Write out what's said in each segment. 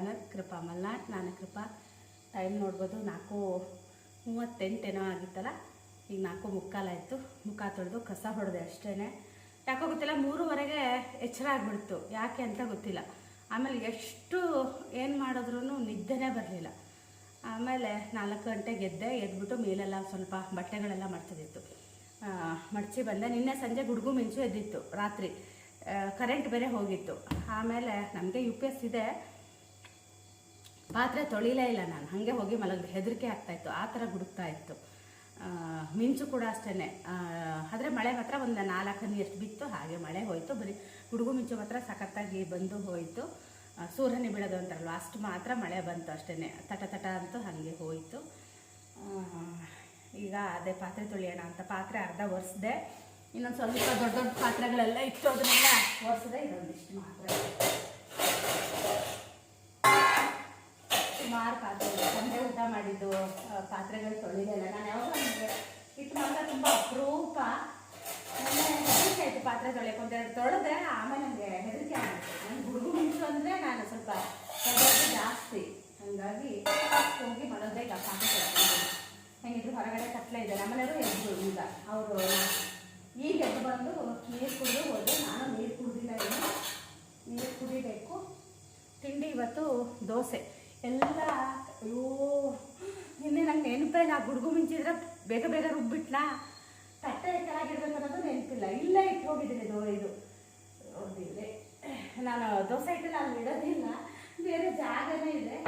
Channel ಕೃಪಾ ಮಲ್ನಾಡ್, ನಾನು ಕೃಪಾ. Time ನೋಡ್ಬೋದು, ನಾಲ್ಕು ಮೂವತ್ತೆಂಟೇನೋ ಆಗಿತ್ತಲ್ಲ? ಈಗ ನಾಲ್ಕು ಮುಕ್ಕಾಲಾಯಿತು ಮುಖ ತೊಳೆದು ಕಸ ಹೊಡೆದೆ ಅಷ್ಟೇ ಯಾಕೋ ಗೊತ್ತಿಲ್ಲ, ಮೂರುವರೆಗೆ ಎಚ್ಚರ ಆಗಿಬಿಡ್ತು. ಯಾಕೆ ಅಂತ ಗೊತ್ತಿಲ್ಲ. ಆಮೇಲೆ ಎಷ್ಟು ಏನು ಮಾಡಿದ್ರೂ ನಿದ್ದೆನೇ ಬರಲಿಲ್ಲ. ಆಮೇಲೆ ನಾಲ್ಕು ಗಂಟೆಗೆ ಎದ್ದೆ ಎದ್ಬಿಟ್ಟು ಮೇಲೆಲ್ಲ ಸ್ವಲ್ಪ ಬಟ್ಟೆಗಳೆಲ್ಲ ಮಡ್ಚದಿತ್ತು. ಮಡಚಿ ಬಂದೆ. ನಿನ್ನೆ ಸಂಜೆ ಗುಡುಗು ಮಿಂಚು ಎದ್ದಿತ್ತು, ರಾತ್ರಿ. ಕರೆಂಟ್ ಬೇರೆ ಹೋಗಿತ್ತು. ಆಮೇಲೆ ನಮಗೆ ಯು ಪಿ ಎಸ್ ಇದೆ. ಪಾತ್ರೆ ತೊಳಿಲೇ ಇಲ್ಲ ನಾನು. ಹಾಗೆ ಹೋಗಿ ಮಲಗಿದೆ. ಹೆದರಿಕೆ ಆಗ್ತಾಯಿತ್ತು ಆ ಥರ ಗುಡುಕ್ತಾ ಇತ್ತು. ಮಿಂಚು ಕೂಡ ಅಷ್ಟೇ ಆದರೆ ಮಳೆ ಮಾತ್ರ ಒಂದು ನಾಲ್ಕು ಹನಿ ಎಷ್ಟು ಬಿತ್ತು. ಹಾಗೆ ಮಳೆ ಹೋಯಿತು. ಬರೀ ಗುಡುಗು ಮಿಂಚು ಮಾತ್ರ ಸಖತ್ತಾಗಿ ಬಂದು ಹೋಯಿತು. ಸೂರ್ಯನೇ ಬೀಳೋದು ಅಂತಾರಲ್ವ, ಅಷ್ಟು ಮಾತ್ರ ಮಳೆ ಬಂತು ಅಷ್ಟೇ ತಟ ತಟ ಅಂತೂ ಹಾಗೆ ಹೋಯಿತು. ಈಗ ಅದೇ ಪಾತ್ರೆ ತೊಳೆಯೋಣ ಅಂತ ಪಾತ್ರೆ ಅರ್ಧ ಒರೆಸ್ದೆ. ಇನ್ನೊಂದು ಸ್ವಲ್ಪ ದೊಡ್ಡ ದೊಡ್ಡ ಪಾತ್ರೆಗಳೆಲ್ಲ ಇಟ್ಟು ಅದನ್ನೆಲ್ಲ ಒರೆಸಿದೆ. ಇದೊಂದಿಷ್ಟು ಮಾತ್ರ. ಸುಮಾರು ಪಾತ್ರೆಗಳು ತಂದೆ ಊಟ ಮಾಡಿದ್ದು ಪಾತ್ರೆಗಳು ತೊಳಿಲಿಲ್ಲ ನಾನು ಯಾವಾಗ ನನಗೆ ಇಟ್ಟು ಮಾತ್ರ ತುಂಬ ಅಪರೂಪ. ಹೆದರಿಕೆ ಆಯಿತು ಪಾತ್ರೆ ತೊಳೆಯೋಕೆ ಒಂದೆರಡು ತೊಳೆದ್ರೆ ಆಮೇಲೆ ನನಗೆ ಹೆದರಿಕೆ ಆಗುತ್ತೆ ನನ್ನ ಹುಡುಗು ಮಿಂಚು ಅಂದರೆ ನಾನು ಸ್ವಲ್ಪ ಹೆದರಿಕೆ ಜಾಸ್ತಿ. ಹಾಗಾಗಿ ಹೋಗಿ ಮಾಡೋದೇ ಈಗ ಪಾತ್ರೆ ತೊಳ್ಕೊಂಡು ಹೆಂಗಿದ್ರು ಹೊರಗಡೆ ಕತ್ಲೆ ಇದೆ. ನಮ್ಮನೆಯವರು ಎದ್ದು ಈಗ ಅವರು ಈಗ ಎದ್ದು ಬಂದು ನೀರು ಕುಡಿದು ಹೋದ್ರು ನಾನು ನೀರು ಕುಡಿದಿಲ್ಲ ನೀರು ಕುಡಿಬೇಕು. ತಿಂಡಿ ಇವತ್ತು ದೋಸೆ. ಎಲ್ಲ ಅಯ್ಯೋ, ನಿನ್ನೆ ನಂಗೆ ನೆನಪೇ ಇಲ್ಲ ಗುಡುಗು ಮಿಂಚಿದ್ರೆ ಬೇಗ ಬೇಗ ರುಬ್ಬಿಟ್ನಾ? ತಟ್ಟೆ ಕೆಳಗಿಡ್ಬೇಕು ಅನ್ನೋದು ನೆನಪಿಲ್ಲ. ಇಲ್ಲೇ ಇಟ್ಟು ಹೋಗಿದ್ದೀನಿ ದೋ ಇದು. ನಾನು ದೋಸೆ ಇಟ್ಟು ನಾನು ಇಡೋದಿಲ್ಲ ಬೇರೆ ಜಾಗನೇ ಇದೆ.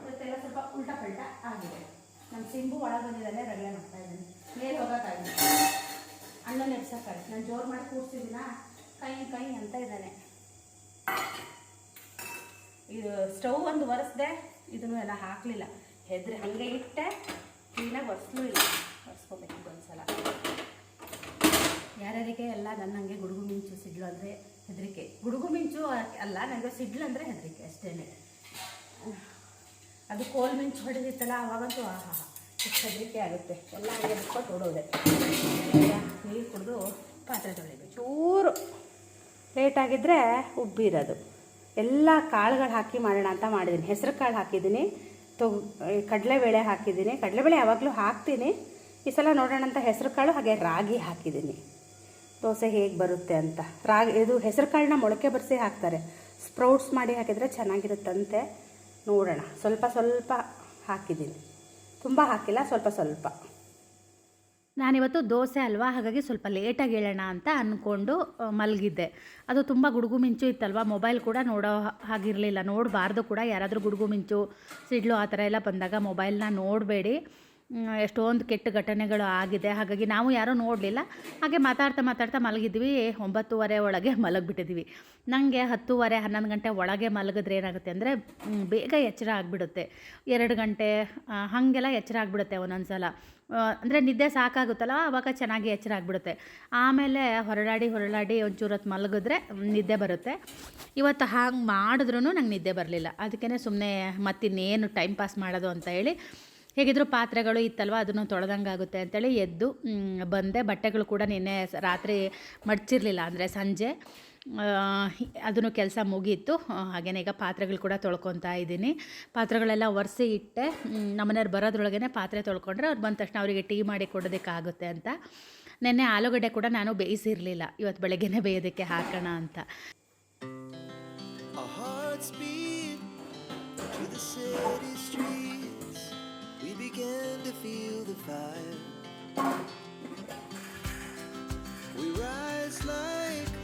ಇವತ್ತೆಲ್ಲ ಸ್ವಲ್ಪ ಉಲ್ಟಾ ಪಲ್ಟ ಆಗಿದೆ. ನಮ್ಮ ಸಿಂಬು ಒಳಗೆ ಬಂದಿದ್ದಾನೆ, ರಗಳೆ ಮಾಡ್ತಾ ಇದ್ದೀನಿ. ಮೇಲೆ ಹೋಗೋಕ್ಕಾಗಿಲ್ಲ ಅಣ್ಣ ನೆಪ್ಸಕ್ಕಾಗಿ ನಾನು ಜೋರು ಮಾಡಿ ಕೂರ್ಸಿದ್ದೀನ? ಕೈ ಕೈ ಅಂತ ಇದ್ದಾನೆ. ಇದು ಸ್ಟವ್ ಒಂದು ಒರೆಸ್ದೆ, ಇದನ್ನು ಎಲ್ಲ ಹಾಕಲಿಲ್ಲ. ಹೆದ್ರಿ ಹಂಗೆ ಇಟ್ಟೆ, ಕ್ಲೀನಾಗಿ ಒರೆಸ್ಲೂ ಇಲ್ಲ. ಒರೆಸ್ಕೋಬೇಕು ಒಂದ್ಸಲ ಯಾರ್ಯಾರಿಗೆ ಎಲ್ಲ ನನ್ನ ಹಂಗೆ ಗುಡುಗು ಮಿಂಚು, ಸಿಡ್ಲು ಅಂದರೆ ಹೆದರಿಕೆ. ಗುಡುಗು ಮಿಂಚು ಅಲ್ಲ ನನಗೆ ಸಿಡ್ಲು ಅಂದರೆ ಹೆದರಿಕೆ ಅಷ್ಟೇ ಅದು ಕೋಲ್ ಮಿಂಚು ಹೊಡೆದಿತ್ತಲ್ಲ, ಅವಾಗಂತೂ ಆಹಾ ಹೆಚ್ಚು ಹೆದರಿಕೆ ಆಗುತ್ತೆ. ಎಲ್ಲ ಹಂಗೆ ಬಿಟ್ಕೊಟ್ಟು ಓಡೋದೆ. ನೀರು ಕುಡಿದು ಪಾತ್ರೆ ತೊಳಿಬೇಕು. ಚೂರು. ಲೇಟಾಗಿದ್ದರೆ ಉಬ್ಬಿರೋದು. ಎಲ್ಲ ಕಾಳುಗಳು ಹಾಕಿ ಮಾಡೋಣ ಅಂತ ಮಾಡಿದ್ದೀನಿ ಹೆಸರು ಕಾಳು ಹಾಕಿದ್ದೀನಿ ತೊಗ್ ಕಡಲೆಬೇಳೆ ಹಾಕಿದ್ದೀನಿ ಕಡಲೆಬೇಳೆ ಯಾವಾಗಲೂ ಹಾಕ್ತೀನಿ. ಈ ಸಲ ನೋಡೋಣ ಅಂತ ಹೆಸರು ಕಾಳು ಹಾಗೆ ರಾಗಿ ಹಾಕಿದ್ದೀನಿ ದೋಸೆ ಹೇಗೆ ಬರುತ್ತೆ ಅಂತ. ರಾಗಿ, ಇದು ಹೆಸರು ಕಾಳನ್ನ ಮೊಳಕೆ ಬರೆಸಿ ಹಾಕ್ತಾರೆ. ಸ್ಪ್ರೌಟ್ಸ್ ಮಾಡಿ ಹಾಕಿದರೆ ಚೆನ್ನಾಗಿರುತ್ತಂತೆ. ನೋಡೋಣ. ಸ್ವಲ್ಪ ಸ್ವಲ್ಪ ಹಾಕಿದ್ದೀನಿ ತುಂಬ ಹಾಕಿಲ್ಲ, ಸ್ವಲ್ಪ ಸ್ವಲ್ಪ. ನಾನಿವತ್ತು ದೋಸೆ ಅಲ್ವಾ? ಹಾಗಾಗಿ ಸ್ವಲ್ಪ ಲೇಟಾಗಿ ಹೇಳೋಣ ಅಂತ ಅಂದ್ಕೊಂಡು ಮಲಗಿದ್ದೆ. ಅದು ತುಂಬ ಗುಡುಗು ಮಿಂಚು ಇತ್ತಲ್ವ? ಮೊಬೈಲ್ ಕೂಡ ನೋಡೋ ಹಾಗಿರಲಿಲ್ಲ. ನೋಡಬಾರ್ದು ಕೂಡ. ಯಾರಾದರೂ ಗುಡುಗು ಮಿಂಚು, ಸಿಡ್ಲು ಆ ಥರ ಎಲ್ಲ ಬಂದಾಗ ಮೊಬೈಲ್ನ ನೋಡಬೇಡಿ. ಎಷ್ಟೊಂದು ಕೆಟ್ಟ ಘಟನೆಗಳು ಆಗಿದೆ. ಹಾಗಾಗಿ ನಾವು ಯಾರೂ ನೋಡಲಿಲ್ಲ. ಹಾಗೆ ಮಾತಾಡ್ತಾ ಮಾತಾಡ್ತಾ ಮಲಗಿದ್ವಿ. ಒಂಬತ್ತುವರೆ ಒಳಗೆ ಮಲಗಿಬಿಟ್ಟಿದ್ವಿ. ನನಗೆ ಹತ್ತುವರೆ, ಹನ್ನೊಂದು ಗಂಟೆ ಒಳಗೆ ಮಲಗಿದ್ರೆ ಏನಾಗುತ್ತೆ ಅಂದರೆ ಬೇಗ ಎಚ್ಚರ ಆಗಿಬಿಡುತ್ತೆ. ಎರಡು ಗಂಟೆ ಹಾಗೆಲ್ಲ ಎಚ್ಚರ ಆಗಿಬಿಡುತ್ತೆ ಒಂದೊಂದು ಸಲ ಅಂದರೆ ನಿದ್ದೆ ಸಾಕಾಗುತ್ತಲ್ಲ ಆವಾಗ ಚೆನ್ನಾಗಿ ಎಚ್ಚರ ಆಗಿಬಿಡುತ್ತೆ. ಆಮೇಲೆ ಹೊರಡಾಡಿ ಹೊರಳಾಡಿ ಒಂಚೂರು ಹೊತ್ತು ಮಲಗಿದ್ರೆ ನಿದ್ದೆ ಬರುತ್ತೆ. ಇವತ್ತು ಹಾಗೆ ಮಾಡಿದ್ರೂ ನಂಗೆ ನಿದ್ದೆ ಬರಲಿಲ್ಲ. ಅದಕ್ಕೇ ಸುಮ್ಮನೆ ಮತ್ತಿನ್ನೇನು ಟೈಮ್ ಪಾಸ್ ಮಾಡೋದು ಅಂತ ಹೇಳಿ, ಹೇಗಿದ್ರು ಪಾತ್ರೆಗಳು ಇತ್ತಲ್ವ, ಅದನ್ನು ತೊಳೆದಂಗೆ ಆಗುತ್ತೆ ಅಂತೇಳಿ ಎದ್ದು ಬಂದೆ. ಬಟ್ಟೆಗಳು ಕೂಡ ನಿನ್ನೆ ರಾತ್ರಿ ಮಡಚಿರಲಿಲ್ಲ, ಅಂದರೆ ಸಂಜೆ. ಅದನ್ನು ಕೆಲಸ ಮುಗೀತು. ಹಾಗೆಯೇ ಈಗ ಪಾತ್ರೆಗಳು ಕೂಡ ತೊಳ್ಕೊತಾ ಇದ್ದೀನಿ. ಪಾತ್ರೆಗಳೆಲ್ಲ ಒರೆಸಿ ಇಟ್ಟೆ. ನಮ್ಮ ನಮ್ಮನೆಯವ್ರು ಬರೋದ್ರೊಳಗೇ ಪಾತ್ರೆ ತೊಳ್ಕೊಂಡ್ರೆ ಅವ್ರು ಬಂದ ತಕ್ಷಣ ಅವರಿಗೆ ಟೀ ಮಾಡಿ ಕೊಡೋದಕ್ಕಾಗುತ್ತೆ ಅಂತ. ನಿನ್ನೆ ಆಲೂಗಡ್ಡೆ ಕೂಡ ನಾನು ಬೇಯಿಸಿರಲಿಲ್ಲ. ಇವತ್ತು ಬೆಳಗ್ಗೆನೇ ಬೇಯೋದಕ್ಕೆ ಹಾಕೋಣ ಅಂತ. Like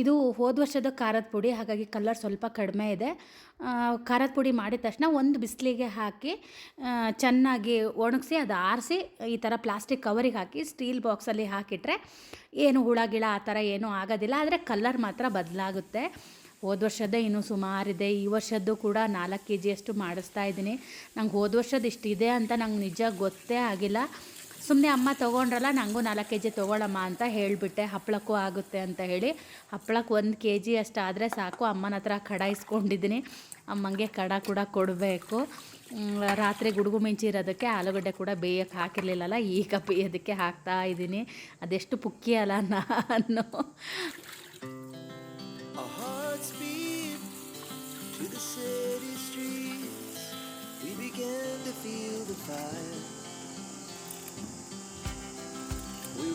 ಇದು ಹೋದ ವರ್ಷದ ಖಾರದ ಪುಡಿ, ಹಾಗಾಗಿ ಕಲರ್ ಸ್ವಲ್ಪ ಕಡಿಮೆ ಇದೆ. ಖಾರದ ಪುಡಿ ಮಾಡಿದ ತಕ್ಷಣ ಒಂದು ಬಿಸಿಲಿಗೆ ಹಾಕಿ ಚೆನ್ನಾಗಿ ಒಣಗಿಸಿ, ಅದು ಆರಿಸಿ, ಈ ಥರ ಪ್ಲಾಸ್ಟಿಕ್ ಕವರಿಗೆ ಹಾಕಿ ಸ್ಟೀಲ್ ಬಾಕ್ಸಲ್ಲಿ ಹಾಕಿಟ್ರೆ ಏನು ಹುಳ, ಗಿಳ ಆ ಥರ ಏನೂ ಆಗೋದಿಲ್ಲ. ಆದರೆ ಕಲರ್ ಮಾತ್ರ ಬದಲಾಗುತ್ತೆ. ಹೋದ ವರ್ಷದ್ದೇ ಇನ್ನೂ ಸುಮಾರಿದೆ. ಈ ವರ್ಷದ್ದು ಕೂಡ ನಾಲ್ಕು ಕೆ ಜಿಯಷ್ಟು ಮಾಡಿಸ್ತಾ ಇದ್ದೀನಿ. ನಂಗೆ ಹೋದ ವರ್ಷದ ಇಷ್ಟಿದೆ ಅಂತ ನಂಗೆ ನಿಜ ಗೊತ್ತೇ ಆಗಿಲ್ಲ. ಸುಮ್ಮನೆ ಅಮ್ಮ ತೊಗೊಂಡ್ರಲ್ಲ ನನಗೂ ನಾಲ್ಕು ಕೆ ಜಿ ತೊಗೊಳಮ್ಮ ಅಂತ ಹೇಳಿಬಿಟ್ಟೆ. ಹಪ್ಪಳಕ್ಕೂ ಆಗುತ್ತೆ ಅಂತ ಹೇಳಿ. ಹಪ್ಪಳಕ್ಕೆ ಒಂದು ಕೆ ಜಿ ಅಷ್ಟಾದರೆ ಸಾಕು. ಅಮ್ಮನ ಹತ್ರ ಕಡಾಯಿಸ್ಕೊಂಡಿದ್ದೀನಿ. ಅಮ್ಮಂಗೆ ಕಡ ಕೂಡ ಕೊಡಬೇಕು. ರಾತ್ರಿ ಗುಡುಗು ಮಿಂಚಿ ಇರೋದಕ್ಕೆ ಆಲೂಗಡ್ಡೆ ಕೂಡ ಬೇಯಕ್ಕೆ ಹಾಕಿರಲಿಲ್ಲಲ್ಲ, ಈಗ ಬೇಯೋದಕ್ಕೆ ಹಾಕ್ತಾ ಇದ್ದೀನಿ. ಅದೆಷ್ಟು ಪುಕ್ಕಿ ಅಲ್ಲ ನಾನು to the city streets. We began to feel the fire.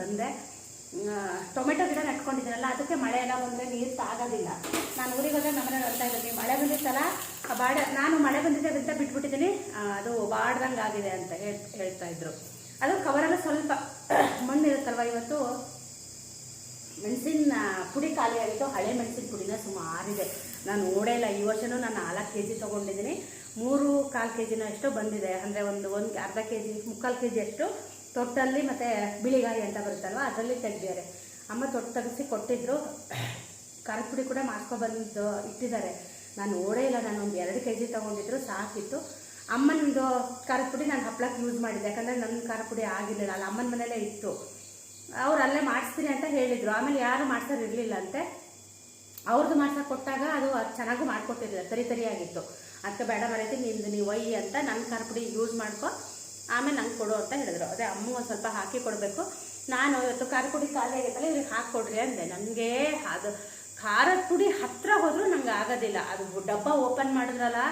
ಬಂದೆ. ಟೊಮೆಟೊ ಗಿಡ ನೆಟ್ಕೊಂಡಿದ್ದೀನಲ್ಲ ಅದಕ್ಕೆ ಮಳೆ ಎಲ್ಲ ಬಂದರೆ ನೀರು ತಾಗೋದಿಲ್ಲ. ನಾನು ಊರಿಗೆ ಹೋದಾಗ ನಮ್ಮನೆ ನೋಡ್ತಾ ಇದ್ದೀನಿ. ಮಳೆ ಬಂದಿತ್ತಲ್ಲ, ಆ ಬಾಡ, ನಾನು ಮಳೆ ಬಂದಿದೆ ಅಂತ ಬಿಟ್ಬಿಟ್ಟಿದ್ದೀನಿ. ಅದು ಬಾಡ್ದಂಗೆ ಆಗಿದೆ ಅಂತ ಹೇಳ್, ಹೇಳ್ತಾ ಇದ್ರು. ಅದು ಕವರಲ್ಲ ಸ್ವಲ್ಪ ಮಣ್ಣು ಇವತ್ತು? ಮೆಣಸಿನ ಪುಡಿ ಖಾಲಿ ಆಗಿತ್ತು. ಹಳೆ ಮೆಣಸಿನ ಪುಡಿನ ಸುಮಾರಿದೆ. ನಾನು ನೋಡೇ ಇಲ್ಲ. ಈ ವರ್ಷನೂ ನಾನು ನಾಲ್ಕು ಕೆ ಜಿ ತೊಗೊಂಡಿದ್ದೀನಿ. ಮೂರು ಕಾಲು ಕೆ ಜಿನ ಎಷ್ಟೋ ಬಂದಿದೆ. ಅಂದರೆ ಒಂದು ಒಂದು ಅರ್ಧ ಕೆ ಜಿ ಮುಕ್ಕಾಲು ಕೆ ಜಿ ಅಷ್ಟು ತೊಟ್ಟಲ್ಲಿ ಮತ್ತು ಬಿಳಿಗಾಯಿ ಅಂತ ಬರುತ್ತಲ್ವ, ಅದರಲ್ಲಿ ತೆಗ್ದಿದ್ದಾರೆ. ಅಮ್ಮ ತೊಟ್ಟು ತೆಗೆಸಿ ಕೊಟ್ಟಿದ್ರು. ಖಾರದ ಪುಡಿ ಕೂಡ ಮಾಡ್ಕೊಬಂದು ಇಟ್ಟಿದ್ದಾರೆ. ನಾನು ಓಡೇ ಇಲ್ಲ, ನಾನು ಒಂದು ಎರಡು ಕೆ ಜಿ ತೊಗೊಂಡಿದ್ರು, ಸಾಕಿತ್ತು. ಅಮ್ಮನದು ಖಾರದ ಪುಡಿ ನಾನು ಹಪ್ಪಳಕ್ಕೆ ಯೂಸ್ ಮಾಡಿದ್ದೆ, ಯಾಕಂದರೆ ನನ್ನ ಖಾರ ಪುಡಿ ಆಗಿರಲಿಲ್ಲ, ಅಲ್ಲ ಅಮ್ಮನ ಮನೇಲೇ ಇತ್ತು. ಅವ್ರು ಅಲ್ಲೇ ಮಾಡಿಸ್ತೀನಿ ಅಂತ ಹೇಳಿದರು. ಆಮೇಲೆ ಯಾರು ಮಾಡ್ಸೋರು ಇರಲಿಲ್ಲ ಅಂತೆ ಅವ್ರದ್ದು ಮಾಡ್ಸೋಕೆ ಕೊಟ್ಟಾಗ ಅದು ಚೆನ್ನಾಗೂ ಮಾಡಿಕೊಟ್ಟಿರಲಿಲ್ಲ, ತರಿ ತರಿಯಾಗಿತ್ತು. ಅದಕ್ಕೆ ಬೇಡ ಮರೈತಿ, ನಿಂದು ನೀವು ಒಯ್ಯಿ ಅಂತ ನನ್ನ ಖಾರ ಪುಡಿ ಯೂಸ್ ಮಾಡ್ಕೊ ಆಮೇಲೆ ನಂಗೆ ಕೊಡು ಅಂತ ಹೇಳಿದ್ರು. ಅದೇ ಅಮ್ಮ ಒಂದು ಸ್ವಲ್ಪ ಹಾಕಿ ಕೊಡಬೇಕು. ನಾನು ಇವತ್ತು ಖಾರ ಪುಡಿ ಖಾಲಿ ಆಗೈತಲ್ಲ, ಇವ್ರಿಗೆ ಹಾಕ್ಕೊಡ್ರಿ ಅಂದೆ. ನನಗೆ ಅದು ಖಾರದ ಪುಡಿ ಹತ್ತಿರ ಹೋದರೂ ನಂಗೆ ಆಗೋದಿಲ್ಲ. ಅದು ಡಬ್ಬ ಓಪನ್ ಮಾಡಿದ್ರಲ್ಲ,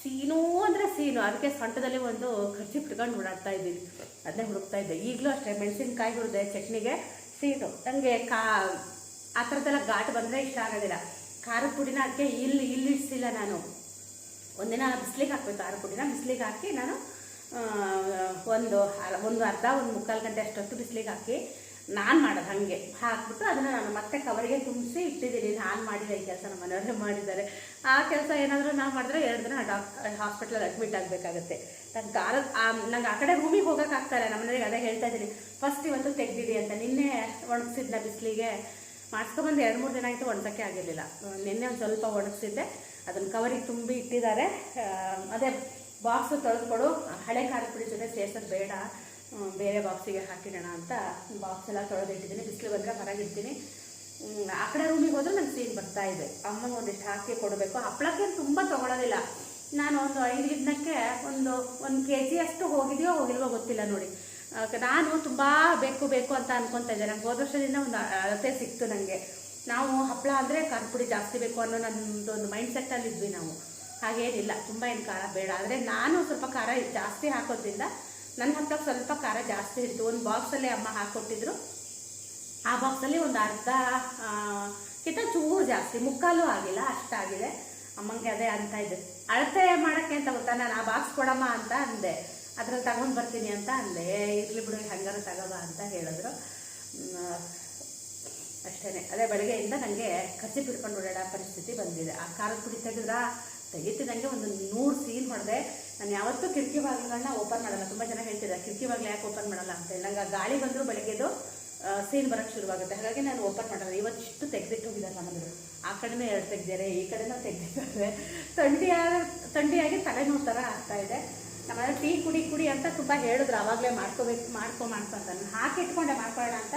ಸೀನು ಅಂದರೆ ಸೀನು. ಅದಕ್ಕೆ ಸೊಂಟದಲ್ಲಿ ಒಂದು ಖರ್ಚು ಇಟ್ಕೊಂಡು ಓಡಾಡ್ತಾ ಇದ್ದೀನಿ. ಅದನ್ನೇ ಹುಡುಕ್ತಾ ಇದ್ದೆ. ಈಗಲೂ ಅಷ್ಟೇ ಮೆಣಸಿನ್ಕಾಯಿ ಹುರಿದೆ ಚಟ್ನಿಗೆ ಸೀನು. ನನಗೆ ಕಾ, ಆ ಥರದ್ದೆಲ್ಲ ಘಾಟ್ ಬಂದರೆ ಇಷ್ಟ ಆಗೋದಿಲ್ಲ. ಖಾರದ ಪುಡಿನ ಅದಕ್ಕೆ ಇಲ್ಲಿ ಇಲ್ಲಿ ಇಡಿಸಿಲ್ಲ ನಾನು. ಒಂದಿನ ಬಿಸಿಲಿಗೆ ಹಾಕಬೇಕು. ಖಾರ ಪುಡಿನ ಬಿಸಿಲಿಗೆ ಹಾಕಿ ನಾನು ಒಂದು ಒಂದು ಅರ್ಧ, ಒಂದು ಮುಕ್ಕಾಲು ಗಂಟೆ ಅಷ್ಟೊತ್ತು ಬಿಸಿಲಿಗೆ ಹಾಕಿ ನಾನು ಮಾಡೋದು ಹಾಗೆ. ಹಾಕ್ಬಿಟ್ಟು ಅದನ್ನು ನಾನು ಮತ್ತೆ ಕವರಿಗೆ ತುಂಬಿಸಿ ಇಟ್ಟಿದ್ದೀನಿ. ನಾನು ಮಾಡಿದ ಈ ಕೆಲಸ ನಮ್ಮ ಮನೆಯವರೇ ಮಾಡಿದ್ದಾರೆ. ಆ ಕೆಲಸ ಏನಾದರೂ ನಾವು ಮಾಡಿದ್ರೆ ಎರಡು ದಿನ ಡಾಕ್ ಹಾಸ್ಪಿಟ್ಲಲ್ಲಿ ಅಡ್ಮಿಟ್ ಆಗಬೇಕಾಗುತ್ತೆ. ನಂಗೆ ಗಾರ ನಂಗೆ ಆ ಕಡೆ ಭೂಮಿಗೆ ಹೋಗೋಕೆ ಆಗ್ತಾರೆ. ನಮ್ಮ ಮನೆಯವ್ರಿಗೆ ಅದೇ ಹೇಳ್ತಾ ಇದ್ದೀನಿ. ಫಸ್ಟ್ ಇವತ್ತು ತೆಗ್ದಿಡಿ ಅಂತ. ನಿನ್ನೆ ಒಣಗಿಸಿದ್ನ ಬಿಸಿಲಿಗೆ. ಮಾಡ್ಸ್ಕೊಬಂದು ಎರಡು, ಮೂರು ದಿನ ಆಯಿತು ಒಣಸೋಕ್ಕೆ ಆಗಿರಲಿಲ್ಲ. ನಿನ್ನೆ ಒಂದು ಸ್ವಲ್ಪ ಒಣಗಿಸಿದ್ದೆ. ಅದನ್ನು ಕವರಿಗೆ ತುಂಬಿ ಇಟ್ಟಿದ್ದಾರೆ. ಅದೇ ಬಾಕ್ಸು ತೊಳೆದುಕೊಡು. ಹಳೆ ಖಾರದ ಪುಡಿ ಜೊತೆ ಸೇರ್ಸೋದು ಬೇಡ. ಬೇರೆ ಬಾಕ್ಸಿಗೆ ಹಾಕಿಡೋಣ ಅಂತ ಬಾಕ್ಸ್ ಎಲ್ಲ ತೊಳೆದಿಟ್ಟಿದ್ದೀನಿ. ಬಿಸಿಲು ಬಂದರೆ ಹೊರಗಿಡ್ತೀನಿ. ಆ ಕಡೆ ರೂಮಿಗೆ ಹೋದ್ರೆ ನಂಗೆ ಸೀನ್ ಬರ್ತಾ ಇದೆ. ಅಮ್ಮಂಗೆ ಒಂದಿಷ್ಟು ಹಾಕಿ ಕೊಡಬೇಕು. ಹಪ್ಪಳಕ್ಕೆ ತುಂಬ ತೊಗೊಳೋದಿಲ್ಲ. ನಾನು ಒಂದು ಐದು ದಿನಕ್ಕೆ ಒಂದು ಒಂದು ಕೆ ಜಿ ಅಷ್ಟು ಹೋಗಿದೆಯೋ ಹೋಗಿಲ್ವೋ ಗೊತ್ತಿಲ್ಲ ನೋಡಿ. ನಾನು ತುಂಬ ಬೇಕು ಬೇಕು ಅಂತ ಅನ್ಕೊತಾ ಇದ್ದೆ. ನಂಗೆ ಹೋದ ವರ್ಷದಿಂದ ಒಂದು ಅಳತೆ ಸಿಕ್ತು ನನಗೆ ನಾವು ಹಪ್ಪಳ ಅಂದರೆ ಖಾರ ಪುಡಿ ಜಾಸ್ತಿ ಬೇಕು ಅನ್ನೋ ನನ್ನದೊಂದು ಮೈಂಡ್ ಸೆಟ್ಟಲ್ಲಿ ಇದ್ವಿ ನಾವು. ಹಾಗೇನಿಲ್ಲ, ತುಂಬ ಏನು ಖಾರ ಬೇಡ. ಆದರೆ ನಾನು ಸ್ವಲ್ಪ ಖಾರ ಜಾಸ್ತಿ ಹಾಕೋದ್ರಿಂದ ನನ್ನ ಹಪ್ಪಳಕ್ಕೆ ಸ್ವಲ್ಪ ಖಾರ ಜಾಸ್ತಿ ಇತ್ತು. ಒಂದು ಬಾಕ್ಸಲ್ಲಿ ಅಮ್ಮ ಹಾಕ್ಕೊಟ್ಟಿದ್ರು ಆ ಬಾಕ್ಸಲ್ಲಿ ಒಂದು ಅರ್ಧ ಕಿಂತ ಚೂರು ಜಾಸ್ತಿ, ಮುಕ್ಕಾಲು ಆಗಿಲ್ಲ, ಅಷ್ಟಾಗಿದೆ. ಅಮ್ಮಂಗೆ ಅದೇ ಅಂತ ಇದೆ. ಅಳತೆ ಮಾಡೋಕ್ಕೆ ಅಂತ ಗೊತ್ತಾ? ನಾನು ಆ ಬಾಕ್ಸ್ ಕೊಡಮ್ಮ ಅಂತ ಅಂದೆ. ಅದ್ರಲ್ಲಿ ತಗೊಂಡು ಬರ್ತೀನಿ ಅಂತ ಅಂದೆ. ಇರಲಿ ಬಿಡು, ಹಂಗಾರು ತಗೋಬಾ ಅಂತ ಹೇಳಿದ್ರು. ಅಷ್ಟೇ ಅದೇ ಬೆಳಗ್ಗೆಯಿಂದ ನನಗೆ ಕಸಿ ಬಿಡ್ಕೊಂಡು ಓಡಾಡೋ ಪರಿಸ್ಥಿತಿ ಬಂದಿದೆ. ಆ ಖಾರದ ಪುಡಿ ತೆಗೆದ್ರ? ತೆಗಿತಿದ್ದಂಗೆ ಒಂದು ನೂರು ಸೀನ್ ಹೊಡೆದೆ ನಾನು ಯಾವತ್ತೂ ಕಿಟಕಿ ಬಾಗಿಲುಗಳನ್ನ ಓಪನ್ ಮಾಡಲ್ಲ. ತುಂಬ ಜನ ಹೇಳ್ತಿದ್ದಾರೆ, ಕಿಟಕಿ ಬಾಗಿಲು ಯಾಕೆ ಓಪನ್ ಮಾಡಲ್ಲ? ಅಂತ ಹೇಳಿ. ನಂಗೆ ಗಾಳಿ ಬಂದರೂ ಬೆಳಗ್ಗೆದು ಸೀನ್ ಬರೋಕ್ಕೆ ಶುರುವಾಗುತ್ತೆ. ಹಾಗಾಗಿ ನಾನು ಓಪನ್ ಮಾಡಲ್ಲ. ಇವತ್ತಿಷ್ಟು ತೆಗೆದಿಟ್ಟು ಹೋಗಿದ್ದಾರೆ ನಮ್ಮದು ಆ ಕಡೆನೂ ಎರಡು ತೆಗ್ದಿದ್ದಾರೆ, ಈ ಕಡೆನೂ ತೆಗ್ದಿದ್ದಾರೆ. ಥಂಡಿಯಾದ ಥಂಡಿಯಾಗಿ ತಲೆನೋವು ಥರ ಆಗ್ತಾ ಇದೆ. ನಮ್ಮನೆ ಟೀ ಕುಡಿ ಕುಡಿ ಅಂತ ತುಂಬ ಹೇಳಿದ್ರು. ಆವಾಗಲೇ ಮಾಡ್ಕೋಬೇಕು, ಮಾಡ್ಕೊ ಮಾಡ್ಕೊ ಅಂತ. ನಾನು ಹಾಕಿ ಇಟ್ಕೊಂಡೆ, ಮಾಡ್ಕೊಳ್ಳೋಣ ಅಂತ.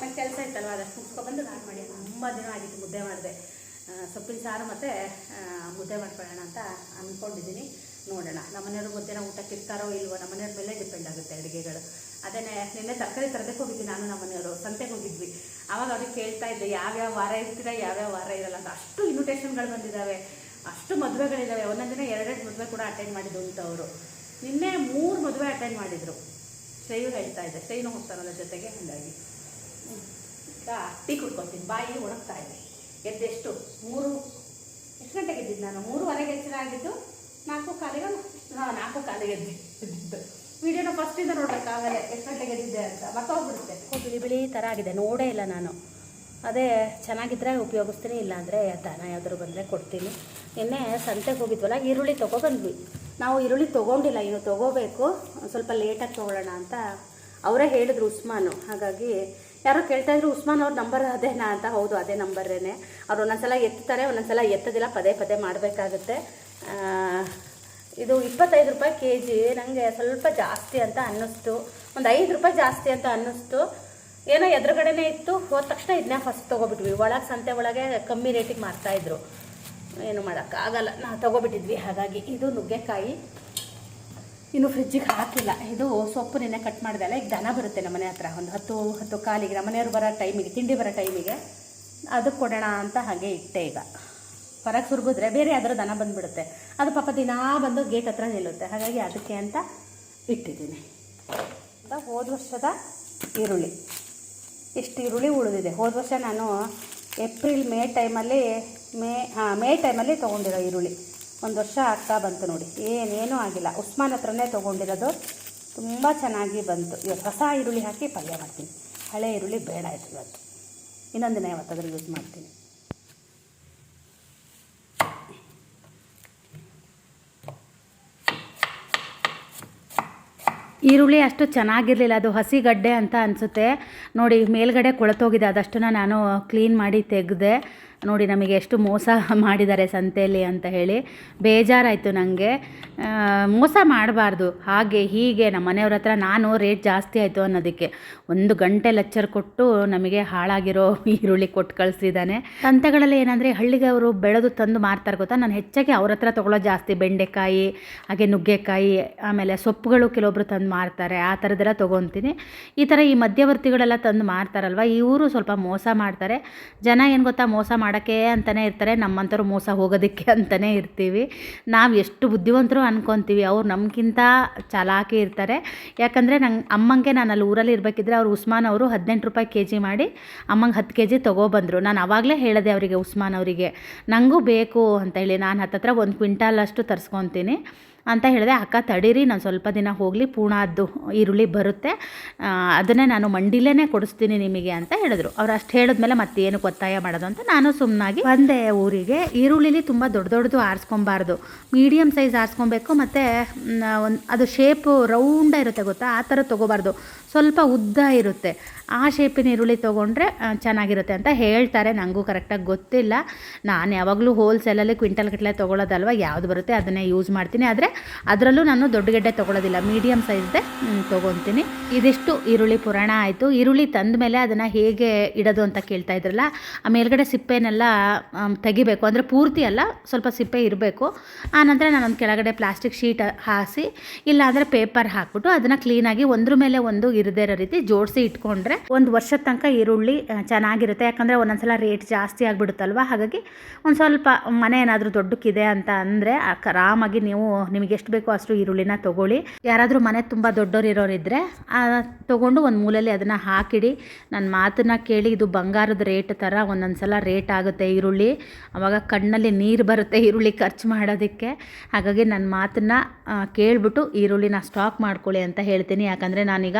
ನನಗೆ ಕೆಲಸ ಇತ್ತಲ್ವ, ಅದಷ್ಟು ಮುಗಿಸ್ಕೊಬಂದು ನಾನು ಮಾಡಿ. ತುಂಬ ದಿನ ಆಗಿತ್ತು ಮುದ್ದೆ ಮಾಡಿದೆ. ಸೊಪ್ಪಿನ ಸಾರು ಮತ್ತು ಮುದ್ದೆ ಮಾಡ್ಕೊಳ್ಳೋಣ ಅಂತ ಅಂದ್ಕೊಂಡಿದ್ದೀನಿ ನೋಡೋಣ. ನಮ್ಮನೆಯವ್ರಿಗೆ ಗೊತ್ತೇನೋ ಊಟಕ್ಕೆ ಇರ್ತಾರೋ ಇಲ್ವೋ, ನಮ್ಮನೆಯವ್ರ ಮೇಲೆ ಡಿಪೆಂಡ್ ಆಗುತ್ತೆ ಅಡುಗೆಗಳು. ಅದೇ ನಿನ್ನೆ ತರಕಾರಿ ತರದಕ್ಕೆ ಹೋಗಿದ್ವಿ ನಾನು ನಮ್ಮನೆಯವರು. ಸಂತೆಗೆ ಹೋಗಿದ್ವಿ. ಆವಾಗ ಅವ್ರಿಗೆ ಕೇಳ್ತಾ ಇದ್ದೆ, ಯಾವ್ಯಾವ ವಾರ ಇರ್ತೀರಾ, ಯಾವ್ಯಾವ ವಾರ ಇರಲ್ಲ ಅಂತ. ಅಷ್ಟು ಇನ್ವಿಟೇಷನ್ಗಳು ಬಂದಿದ್ದಾವೆ. ಅಷ್ಟು ಮದುವೆಗಳಿದ್ದಾವೆ. ಒಂದೊಂದು ದಿನ ಎರಡೆರಡು ಮದುವೆ ಕೂಡ ಅಟೆಂಡ್ ಮಾಡಿದ್ದು ಅಂತ ಅವರು ನಿನ್ನೆ ಮೂರು ಮದುವೆ ಅಟೆಂಡ್ ಮಾಡಿದರು. ಶ್ರೇಯು ಹೇಳ್ತಾ ಇದ್ದೆ. ಶ್ರೇಯನು ಹೋಗ್ತಾರಲ್ಲ ಜೊತೆಗೆ, ಹಾಗಾಗಿ. ಟೀ ಕುಡ್ಕೊತೀನಿ. ಬಾಯಿ ಒಣಗ್ತಾ ಇದೆ. ಎದ್ದೆಷ್ಟು ಮೂರು. ಎಷ್ಟು ಗಂಟೆಗೆ ಎದ್ದಿದ್ದು ನಾನು? ಮೂರುವರೆಗೆ ಎಚ್ಚರ ಆಗಿದ್ದು ನಾಲ್ಕು ಕಾಲಿಗೆ ಹಾಂ, ನಾಲ್ಕು ಕಾಲಿಗೆ ಎದ್ದು ಎದ್ದಿದ್ದು. ವಿಡಿಯೋನ ಫಸ್ಟಿಂದ ನೋಡ್ಬೇಕು ಆಮೇಲೆ ಎಷ್ಟು ಗಂಟೆಗೆ ಎದ್ದಿದ್ದೆ ಅಂತ. ಮತ್ತೋಗ್ಬಿಡುತ್ತೆ ಬಿಳಿ ಬಿಳಿ ಥರ ಆಗಿದೆ. ನೋಡೇ ಇಲ್ಲ ನಾನು. ಅದೇ ಚೆನ್ನಾಗಿದ್ದರೆ ಉಪಯೋಗಿಸ್ತೀನಿ, ಇಲ್ಲಾಂದರೆ ದನ ಯಾವ್ದಾದ್ರು ಬಂದರೆ ಕೊಡ್ತೀನಿ. ನಿನ್ನೆ ಸಂತೆಗೆ ಹೋಗಿದ್ವಲ್ಲ, ಈರುಳ್ಳಿ ತೊಗೊಬಂದ್ವಿ ನಾವು ಈರುಳ್ಳಿ ತೊಗೊಂಡಿಲ್ಲ, ಇನ್ನು ತೊಗೋಬೇಕು. ಸ್ವಲ್ಪ ಲೇಟಾಗಿ ತೊಗೊಳ್ಳೋಣ ಅಂತ. ಅವರೇ ಹೇಳಿದ್ರು ಉಸ್ಮಾನು. ಹಾಗಾಗಿ ಯಾರೋ ಕೇಳ್ತಾ ಇದ್ರು, ಉಸ್ಮಾನ್ ಅವ್ರ ನಂಬರ್ ಅದೇನಾ ಅಂತ? ಹೌದು, ಅದೇ ನಂಬರೇನೆ ಅವ್ರು ಒಂದೊಂದ್ಸಲ ಎತ್ತಾರೆ, ಒಂದೊಂದ್ಸಲ ಎತ್ತದಿಲ್ಲ, ಪದೇ ಪದೇ ಮಾಡಬೇಕಾಗುತ್ತೆ. ಇದು ಇಪ್ಪತ್ತೈದು ರೂಪಾಯಿ ಕೆ ಜಿ ನನಗೆ ಸ್ವಲ್ಪ ಜಾಸ್ತಿ ಅಂತ ಅನ್ನಿಸ್ತು. ಒಂದು ಐದು ರೂಪಾಯಿ ಜಾಸ್ತಿ ಅಂತ ಅನ್ನಿಸ್ತು. ಏನೋ ಎದುರುಗಡೆನೇ ಇತ್ತು. ಹೋದ ತಕ್ಷಣ ಇದನ್ನೇ ಫಸ್ಟ್ ತೊಗೊಬಿಟ್ವಿ. ಒಳಗೆ ಸಂತೆ ಒಳಗೆ ಕಮ್ಮಿ ರೇಟಿಗೆ ಮಾರ್ತಾಯಿದ್ರು ಏನು ಮಾಡೋಕ್ಕಾಗಲ್ಲ. ನಾವು ತೊಗೊಬಿಟ್ಟಿದ್ವಿ. ಹಾಗಾಗಿ ಇದು ನುಗ್ಗೆಕಾಯಿ. ಇನ್ನು ಫ್ರಿಜ್ಜಿಗೆ ಹಾಕಿಲ್ಲ. ಇದು ಸೊಪ್ಪು ನಿನ್ನೆ ಕಟ್ ಮಾಡಿದೆಲ್ಲ ಈಗ ದನ ಬರುತ್ತೆ ನಮ್ಮ ಮನೆ ಹತ್ರ. ಒಂದು ಹತ್ತು ಹತ್ತು ಕಾಲಿಗೆ. ನಮ್ಮ ಮನೆಯವ್ರು ಬರೋ ಟೈಮಿಗೆ, ತಿಂಡಿ ಬರೋ ಟೈಮಿಗೆ ಅದಕ್ಕೆ ಕೊಡೋಣ ಅಂತ ಹಾಗೆ ಇಟ್ಟೆ ಈಗ. ಹೊರಗೆ ಸುರ್ಗಿದ್ರೆ ಬೇರೆ ಯಾವ್ದಾದ್ರು ದನ ಬಂದುಬಿಡುತ್ತೆ. ಅದು ಪಾಪ ದಿನ ಬಂದು ಗೇಟ್ ಹತ್ರ ನಿಲ್ಲುತ್ತೆ. ಹಾಗಾಗಿ ಅದಕ್ಕೆ ಅಂತ ಇಟ್ಟಿದ್ದೀನಿ. ಅಂತ ಹೋದ ವರ್ಷದ ಈರುಳ್ಳಿ. ಇಷ್ಟು ಈರುಳ್ಳಿ ಉಳಿದಿದೆ. ಹೋದ ವರ್ಷ ನಾನು ಏಪ್ರಿಲ್ ಮೇ ಟೈಮಲ್ಲಿ ಮೇ, ಹಾಂ, ಮೇ ಟೈಮಲ್ಲಿ ತೊಗೊಂಡಿರೋ ಈರುಳ್ಳಿ. ಒಂದು ವರ್ಷ ಆಗ್ತಾ ಬಂತು ನೋಡಿ. ಏನೇನೂ ಆಗಿಲ್ಲ. ಉಸ್ಮಾನ್ ಹತ್ರನೇ ತೊಗೊಂಡಿರೋದು ತುಂಬ ಚೆನ್ನಾಗಿ ಬಂತು. ಇವತ್ತು ಹೊಸ ಈರುಳ್ಳಿ ಹಾಕಿ ಪಲ್ಯ ಮಾಡ್ತೀನಿ. ಹಳೆ ಈರುಳ್ಳಿ ಬೇಡ ಆಯಿತು ಇವತ್ತು. ಇನ್ನೊಂದು ದಿನ ಯಾವತ್ತಾದ್ರೂ ಯೂಸ್ ಮಾಡ್ತೀನಿ. ಈರುಳ್ಳಿ ಅಷ್ಟು ಚೆನ್ನಾಗಿರಲಿಲ್ಲ. ಅದು ಹಸಿಗಡ್ಡೆ ಅಂತ ಅನಿಸುತ್ತೆ. ನೋಡಿ, ಮೇಲ್ಗಡೆ ಕೊಳತೋಗಿದೆ. ಅದಷ್ಟನ್ನು ನಾನು ಕ್ಲೀನ್ ಮಾಡಿ ತೆಗೆದೆ. ನೋಡಿ, ನಮಗೆ ಎಷ್ಟು ಮೋಸ ಮಾಡಿದ್ದಾರೆ ಸಂತೆಯಲ್ಲಿ ಅಂತ ಹೇಳಿ ಬೇಜಾರಾಯಿತು ನನಗೆ ಮೋಸ ಮಾಡಬಾರ್ದು, ಹಾಗೆ ಹೀಗೆ ನಮ್ಮ ಮನೆಯವ್ರ ಹತ್ರ ನಾನು ರೇಟ್ ಜಾಸ್ತಿ ಆಯಿತು ಅನ್ನೋದಕ್ಕೆ. ಒಂದು ಗಂಟೆ ಲೆಕ್ಚರ್ ಕೊಟ್ಟು ನಮಗೆ ಹಾಳಾಗಿರೋ ಈರುಳ್ಳಿ ಕೊಟ್ಟು ಕಳಿಸಿದ್ದಾನೆ. ಸಂತೆಗಳಲ್ಲಿ ಏನಂದರೆ ಹಳ್ಳಿಗೆ ಅವರು ಬೆಳೆದು ತಂದು ಮಾರ್ತಾರೆ ಗೊತ್ತಾ? ನಾನು ಹೆಚ್ಚಾಗಿ ಅವ್ರ ಹತ್ರ ತೊಗೊಳ್ಳೋ ಜಾಸ್ತಿ ಬೆಂಡೆಕಾಯಿ, ಹಾಗೆ ನುಗ್ಗೆಕಾಯಿ, ಆಮೇಲೆ ಸೊಪ್ಪುಗಳು ಕೆಲವೊಬ್ಬರು ತಂದು ಮಾರ್ತಾರೆ. ಆ ಥರದ್ದೆಲ್ಲ ತೊಗೊತೀನಿ ಈ ಥರ ಈ ಮಧ್ಯವರ್ತಿಗಳೆಲ್ಲ ತಂದು ಮಾರ್ತಾರಲ್ವ? ಇವರು ಸ್ವಲ್ಪ ಮೋಸ ಮಾಡ್ತಾರೆ. ಜನ ಏನು ಗೊತ್ತಾ, ಮೋಸ ಮಾಡೋಕ್ಕೆ ಅಂತಲೇ ಇರ್ತಾರೆ ನಮ್ಮಂಥವ್ರು ಮೋಸ ಹೋಗೋದಕ್ಕೆ ಅಂತಲೇ ಇರ್ತೀವಿ. ನಾವು ಎಷ್ಟು ಬುದ್ಧಿವಂತರು ಅಂದ್ಕೊತೀವಿ ಅವ್ರು ನಮಗಿಂತ ಚಾಲಾಕಿ ಇರ್ತಾರೆ. ಯಾಕಂದರೆ ನಂಗೆ ಅಮ್ಮಂಗೆ ನಾನು ಅಲ್ಲಿ ಊರಲ್ಲಿ ಇರಬೇಕಿದ್ರೆ ಅವ್ರು ಉಸ್ಮಾನ್ ಅವರು ಹದಿನೆಂಟು ರೂಪಾಯಿ ಕೆ ಜಿ ಮಾಡಿ ಅಮ್ಮಂಗೆ ಹತ್ತು ಕೆ ಜಿ ತೊಗೊಬಂದರು ನಾನು ಆವಾಗಲೇ ಹೇಳಿದೆ ಅವರಿಗೆ ಉಸ್ಮಾನ್ ಅವರಿಗೆ ನನಗೂ ಬೇಕು ಅಂತ ಹೇಳಿ ನಾನು ಹತ್ತತ್ರ ಒಂದು ಕ್ವಿಂಟಾಲ್ ಅಷ್ಟು ತರಿಸ್ಕೊತೀನಿ. ಅಂತ ಹೇಳಿದೆ, ಅಕ್ಕ ತಡೀರಿ, ನಾನು ಸ್ವಲ್ಪ ದಿನ ಹೋಗಲಿ ಪೂಣಾದ್ದು ಈರುಳ್ಳಿ ಬರುತ್ತೆ. ಅದನ್ನೇ ನಾನು ಮಂಡಿಲೇ ಕೊಡಿಸ್ತೀನಿ ನಿಮಗೆ, ಅಂತ ಹೇಳಿದ್ರು. ಅವ್ರು ಅಷ್ಟು ಹೇಳಿದ್ಮೇಲೆ ಮತ್ತೆ ಏನಕ್ಕೆ ಒತ್ತಾಯ ಮಾಡೋದು ಅಂತ ನಾನು ಸುಮ್ಮನಾಗಿ ಬಂದೆ ಊರಿಗೆ ಈರುಳ್ಳಿಲಿ ತುಂಬ ದೊಡ್ಡ ದೊಡ್ಡದು ಆರಿಸ್ಕೊಬಾರ್ದು. ಮೀಡಿಯಮ್ ಸೈಜ್ ಆರಿಸ್ಕೊಬೇಕು, ಮತ್ತು ಒಂದು, ಅದು ಶೇಪು ರೌಂಡ ಇರುತ್ತೆ ಗೊತ್ತಾ? ಆ ಥರ ತೊಗೋಬಾರ್ದು. ಸ್ವಲ್ಪ ಉದ್ದ ಇರುತ್ತೆ. ಆ ಶೇಪಿನ ಈರುಳ್ಳಿ ತೊಗೊಂಡ್ರೆ ಚೆನ್ನಾಗಿರುತ್ತೆ ಅಂತ ಹೇಳ್ತಾರೆ. ನನಗೂ ಕರೆಕ್ಟಾಗಿ ಗೊತ್ತಿಲ್ಲ. ನಾನು ಯಾವಾಗಲೂ ಹೋಲ್ಸೇಲಲ್ಲಿ ಕ್ವಿಂಟಲ್ ಗಟ್ಟಲೆ ತೊಗೊಳ್ಳೋದಲ್ವ ಯಾವುದು ಬರುತ್ತೆ ಅದನ್ನೇ ಯೂಸ್ ಮಾಡ್ತೀನಿ. ಆದರೆ ಅದರಲ್ಲೂ ನಾನು ದೊಡ್ಡ ಗೆಡ್ಡೆ ತೊಗೊಳ್ಳೋದಿಲ್ಲ ಮೀಡಿಯಮ್ ಸೈಜ್ದೆ ತೊಗೊತೀನಿ. ಇದಿಷ್ಟು ಈರುಳ್ಳಿ ಪುರಾಣ ಆಯಿತು. ಈರುಳ್ಳಿ ತಂದ ಮೇಲೆ ಅದನ್ನು ಹೇಗೆ ಇಡೋದು ಅಂತ ಕೇಳ್ತಾ ಇದ್ರಲ್ಲ, ಆ ಮೇಲ್ಗಡೆ ಸಿಪ್ಪೆನೆಲ್ಲ ತೆಗಿಬೇಕು. ಅಂದರೆ ಪೂರ್ತಿ ಅಲ್ಲ, ಸ್ವಲ್ಪ ಸಿಪ್ಪೆ ಇರಬೇಕು. ಆನಂತರ ನಾನೊಂದು ಕೆಳಗಡೆ ಪ್ಲಾಸ್ಟಿಕ್ ಶೀಟ್ ಹಾಸಿ, ಇಲ್ಲಾಂದರೆ ಪೇಪರ್ ಹಾಕ್ಬಿಟ್ಟು ಅದನ್ನು ಕ್ಲೀನಾಗಿ ಒಂದ್ರ ಮೇಲೆ ಒಂದು ಇರದೇ ಇರೋ ರೀತಿ ಜೋಡಿಸಿ ಇಟ್ಕೊಂಡ್ರೆ ಒಂದು ವರ್ಷದ ತನಕ ಈರುಳ್ಳಿ ಚೆನ್ನಾಗಿರುತ್ತೆ. ಯಾಕಂದರೆ ಒಂದೊಂದ್ಸಲ ರೇಟ್ ಜಾಸ್ತಿ ಆಗಿಬಿಡುತ್ತಲ್ವ? ಹಾಗಾಗಿ ಒಂದು ಸ್ವಲ್ಪ ಮನೆ ಏನಾದರೂ ದೊಡ್ಡಕ್ಕಿದೆ ಅಂತ ಅಂದರೆ ಆರಾಮಾಗಿ ನೀವು ನಿಮಗೆ ಎಷ್ಟು ಬೇಕೋ ಅಷ್ಟು ಈರುಳ್ಳಿನ ತೊಗೊಳ್ಳಿ. ಯಾರಾದರೂ ಮನೆ ತುಂಬ ದೊಡ್ಡೋರು ಇರೋರಿದ್ದರೆ ತೊಗೊಂಡು ಒಂದು ಮೂಲೆಯಲ್ಲಿ ಅದನ್ನು ಹಾಕಿಡಿ. ನನ್ನ ಮಾತನ್ನ ಕೇಳಿ, ಇದು ಬಂಗಾರದ ರೇಟ್ ಥರ ಒಂದೊಂದು ಸಲ ರೇಟ್ ಆಗುತ್ತೆ ಈರುಳ್ಳಿ. ಆವಾಗ ಕಣ್ಣಲ್ಲಿ ನೀರು ಬರುತ್ತೆ ಈರುಳ್ಳಿ ಖರ್ಚು ಮಾಡೋದಕ್ಕೆ. ಹಾಗಾಗಿ ನನ್ನ ಮಾತನ್ನು ಕೇಳಿಬಿಟ್ಟು ಈರುಳ್ಳಿನ ಸ್ಟಾಕ್ ಮಾಡ್ಕೊಳ್ಳಿ ಅಂತ ಹೇಳ್ತೀನಿ. ಯಾಕಂದರೆ ನಾನೀಗ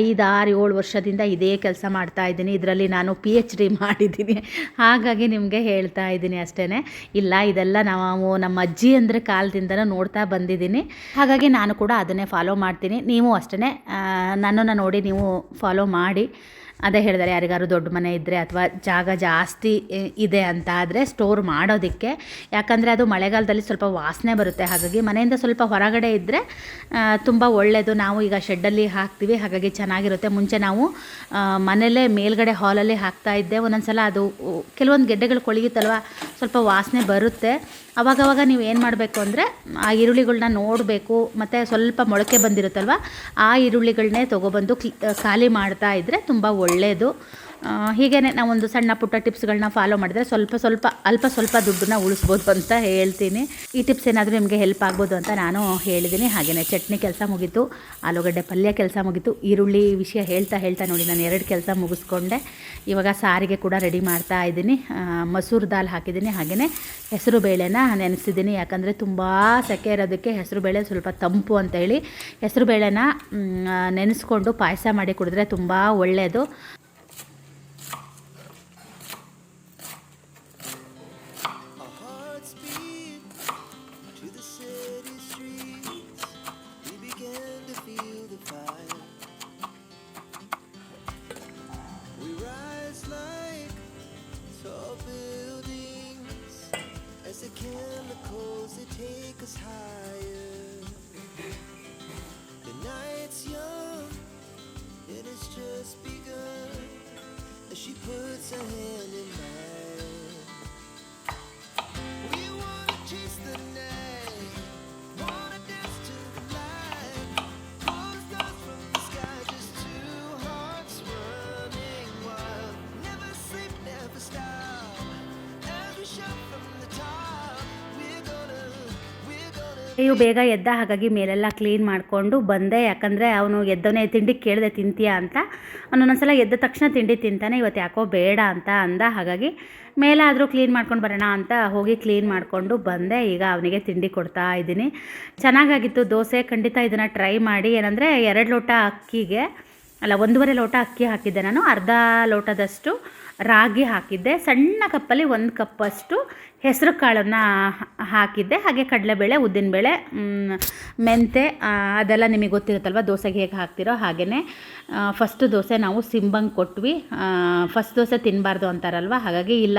ಐದು, ಆರು, ಏಳು ವರ್ಷದಿಂದ ಇದೇ ಕೆಲಸ ಮಾಡ್ತಾ ಇದ್ದೀನಿ, ಇದರಲ್ಲಿ ನಾನು ಪಿ ಎಚ್ ಡಿ ಮಾಡಿದ್ದೀನಿ. ಹಾಗಾಗಿ ನಿಮಗೆ ಹೇಳ್ತಾ ಇದ್ದೀನಿ ಅಷ್ಟೇ ಇಲ್ಲ, ಇದೆಲ್ಲ ನಾವು ನಮ್ಮ ಅಜ್ಜಿ ಅಂದರೆ ಕಾಲದಿಂದನೂ ನೋಡ್ತಾ ಬಂದಿದ್ದೀನಿ. ಹಾಗಾಗಿ ನಾನು ಕೂಡ ಅದನ್ನೇ ಫಾಲೋ ಮಾಡ್ತೀನಿ. ನೀವು ಅಷ್ಟೇ ನನ್ನನ್ನು ನೋಡಿ ನೀವು ಫಾಲೋ ಮಾಡಿ. ಅದೇ ಹೇಳಿದಾರೆ, ಯಾರಿಗಾದ್ರು ದೊಡ್ಡ ಮನೆ ಇದ್ದರೆ ಅಥವಾ ಜಾಗ ಜಾಸ್ತಿ ಇದೆ ಅಂತ ಆದರೆ ಸ್ಟೋರ್ ಮಾಡೋದಕ್ಕೆ. ಯಾಕಂದರೆ ಅದು ಮಳೆಗಾಲದಲ್ಲಿ ಸ್ವಲ್ಪ ವಾಸನೆ ಬರುತ್ತೆ. ಹಾಗಾಗಿ ಮನೆಯಿಂದ ಸ್ವಲ್ಪ ಹೊರಗಡೆ ಇದ್ದರೆ ತುಂಬ ಒಳ್ಳೆಯದು ನಾವು ಈಗ ಶೆಡ್ಡಲ್ಲಿ ಹಾಕ್ತೀವಿ, ಹಾಗಾಗಿ ಚೆನ್ನಾಗಿರುತ್ತೆ. ಮುಂಚೆ ನಾವು ಮನೆಯಲ್ಲೇ ಮೇಲ್ಗಡೆ ಹಾಲಲ್ಲಿ ಹಾಕ್ತಾ ಇದ್ದೆ. ಒಂದೊಂದು ಸಲ ಅದು, ಕೆಲವೊಂದು ಗೆಡ್ಡೆಗಳು ಕೊಳಿಯುತ್ತಲ್ವ ಸ್ವಲ್ಪ ವಾಸನೆ ಬರುತ್ತೆ. ಅವಾಗವಾಗ ನೀವು ಏನು ಮಾಡಬೇಕು ಅಂದರೆ, ಆ ಈರುಳ್ಳಿಗಳನ್ನ ನೋಡಬೇಕು, ಮತ್ತು ಸ್ವಲ್ಪ ಮೊಳಕೆ ಬಂದಿರುತ್ತಲ್ವ, ಆ ಈರುಳ್ಳಿಗಳನ್ನೇ ತೊಗೊಬಂದು ಕ್ಲಿ ಖಾಲಿ ಮಾಡ್ತಾ ಇದ್ದರೆ ತುಂಬ ಒಳ್ಳೆಯದು ಹೀಗೇ ಒಂದು ಸಣ್ಣ ಪುಟ್ಟ ಟಿಪ್ಸ್ಗಳನ್ನ ಫಾಲೋ ಮಾಡಿದರೆ ಸ್ವಲ್ಪ ಸ್ವಲ್ಪ, ಅಲ್ಪ ಸ್ವಲ್ಪ ದುಡ್ಡನ್ನ ಉಳಿಸ್ಬೋದು ಅಂತ ಹೇಳ್ತೀನಿ. ಈ ಟಿಪ್ಸ್ ಏನಾದರೂ ನಿಮಗೆ ಹೆಲ್ಪ್ ಆಗ್ಬೋದು ಅಂತ ನಾನು ಹೇಳಿದ್ದೀನಿ. ಹಾಗೆಯೇ ಚಟ್ನಿ ಕೆಲಸ ಮುಗೀತು, ಆಲೂಗಡ್ಡೆ ಪಲ್ಯ ಕೆಲಸ ಮುಗೀತು, ಈರುಳ್ಳಿ ವಿಷಯ ಹೇಳ್ತಾ ಹೇಳ್ತಾ ನೋಡಿ ನಾನು ಎರಡು ಕೆಲಸ ಮುಗಿಸ್ಕೊಂಡೆ. ಇವಾಗ ಸಾರಿಗೆ ಕೂಡ ರೆಡಿ ಮಾಡ್ತಾ ಇದ್ದೀನಿ. ಮಸೂರು ದಾಲ್ ಹಾಕಿದ್ದೀನಿ. ಹಾಗೆಯೇ ಹೆಸರು ಬೇಳೆನ ನೆನೆಸಿದ್ದೀನಿ. ಯಾಕಂದರೆ ತುಂಬ ಸೆಕೆ ಇರೋದಕ್ಕೆ ಹೆಸರು ಬೇಳೆ ಸ್ವಲ್ಪ ತಂಪು ಅಂತ ಹೇಳಿ. ಹೆಸರು ಬೇಳೆನ ನೆನೆಸ್ಕೊಂಡು ಪಾಯಸ ಮಾಡಿ ಕುಡಿದ್ರೆ ತುಂಬ ಒಳ್ಳೆಯದು ಇವು ಬೇಗ ಎದ್ದ ಹಾಗಾಗಿ ಮೇಲೆಲ್ಲ ಕ್ಲೀನ್ ಮಾಡಿಕೊಂಡು ಬಂದೆ. ಯಾಕಂದರೆ ಅವನು ಎದ್ದವನೇ ತಿಂಡಿ ಕೇಳಿದೆ ತಿಂತೀಯಾ ಅಂತ. ಅವನೊಂದೊಂದ್ಸಲ ಎದ್ದ ತಕ್ಷಣ ತಿಂಡಿ ತಿಂತಾನೆ, ಇವತ್ತು ಯಾಕೋ ಬೇಡ ಅಂತ ಅಂದ. ಹಾಗಾಗಿ ಮೇಲಾದರೂ ಕ್ಲೀನ್ ಮಾಡ್ಕೊಂಡು ಬರೋಣ ಅಂತ ಹೋಗಿ ಕ್ಲೀನ್ ಮಾಡಿಕೊಂಡು ಬಂದೆ. ಈಗ ಅವನಿಗೆ ತಿಂಡಿ ಕೊಡ್ತಾ ಇದ್ದೀನಿ. ಚೆನ್ನಾಗಾಗಿತ್ತು. ದೋಸೆ ಖಂಡಿತ ಇದನ್ನು ಟ್ರೈ ಮಾಡಿ. ಏನಂದರೆ ಎರಡು ಲೋಟ ಅಕ್ಕಿಗೆ, ಅಲ್ಲ, ಒಂದೂವರೆ ಲೋಟ ಅಕ್ಕಿ ಹಾಕಿದ್ದೆ ನಾನು. ಅರ್ಧ ಲೋಟದಷ್ಟು ರಾಗಿ ಹಾಕಿದ್ದೆ. ಸಣ್ಣ ಕಪ್ಪಲ್ಲಿ ಒಂದು ಕಪ್ಪಷ್ಟು ಹೆಸರು ಕಾಳನ್ನು ಹಾಕಿದ್ದೆ. ಹಾಗೆ ಕಡಲೆಬೇಳೆ, ಉದ್ದಿನಬೇಳೆ ಮೆಂತೆ ಅದೆಲ್ಲ ನಿಮಗೆ ಗೊತ್ತಿರುತ್ತಲ್ವ, ದೋಸೆಗೆ ಹೇಗೆ ಹಾಕ್ತಿರೋ ಹಾಗೆಯೇ ಫಸ್ಟ್ ದೋಸೆ ನಾವು ಸಿಂಬಂಗೆ ಕೊಟ್ವಿ. ಫಸ್ಟ್ ದೋಸೆ ತಿನ್ನಬಾರ್ದು ಅಂತಾರಲ್ವ, ಹಾಗಾಗಿ ಇಲ್ಲ.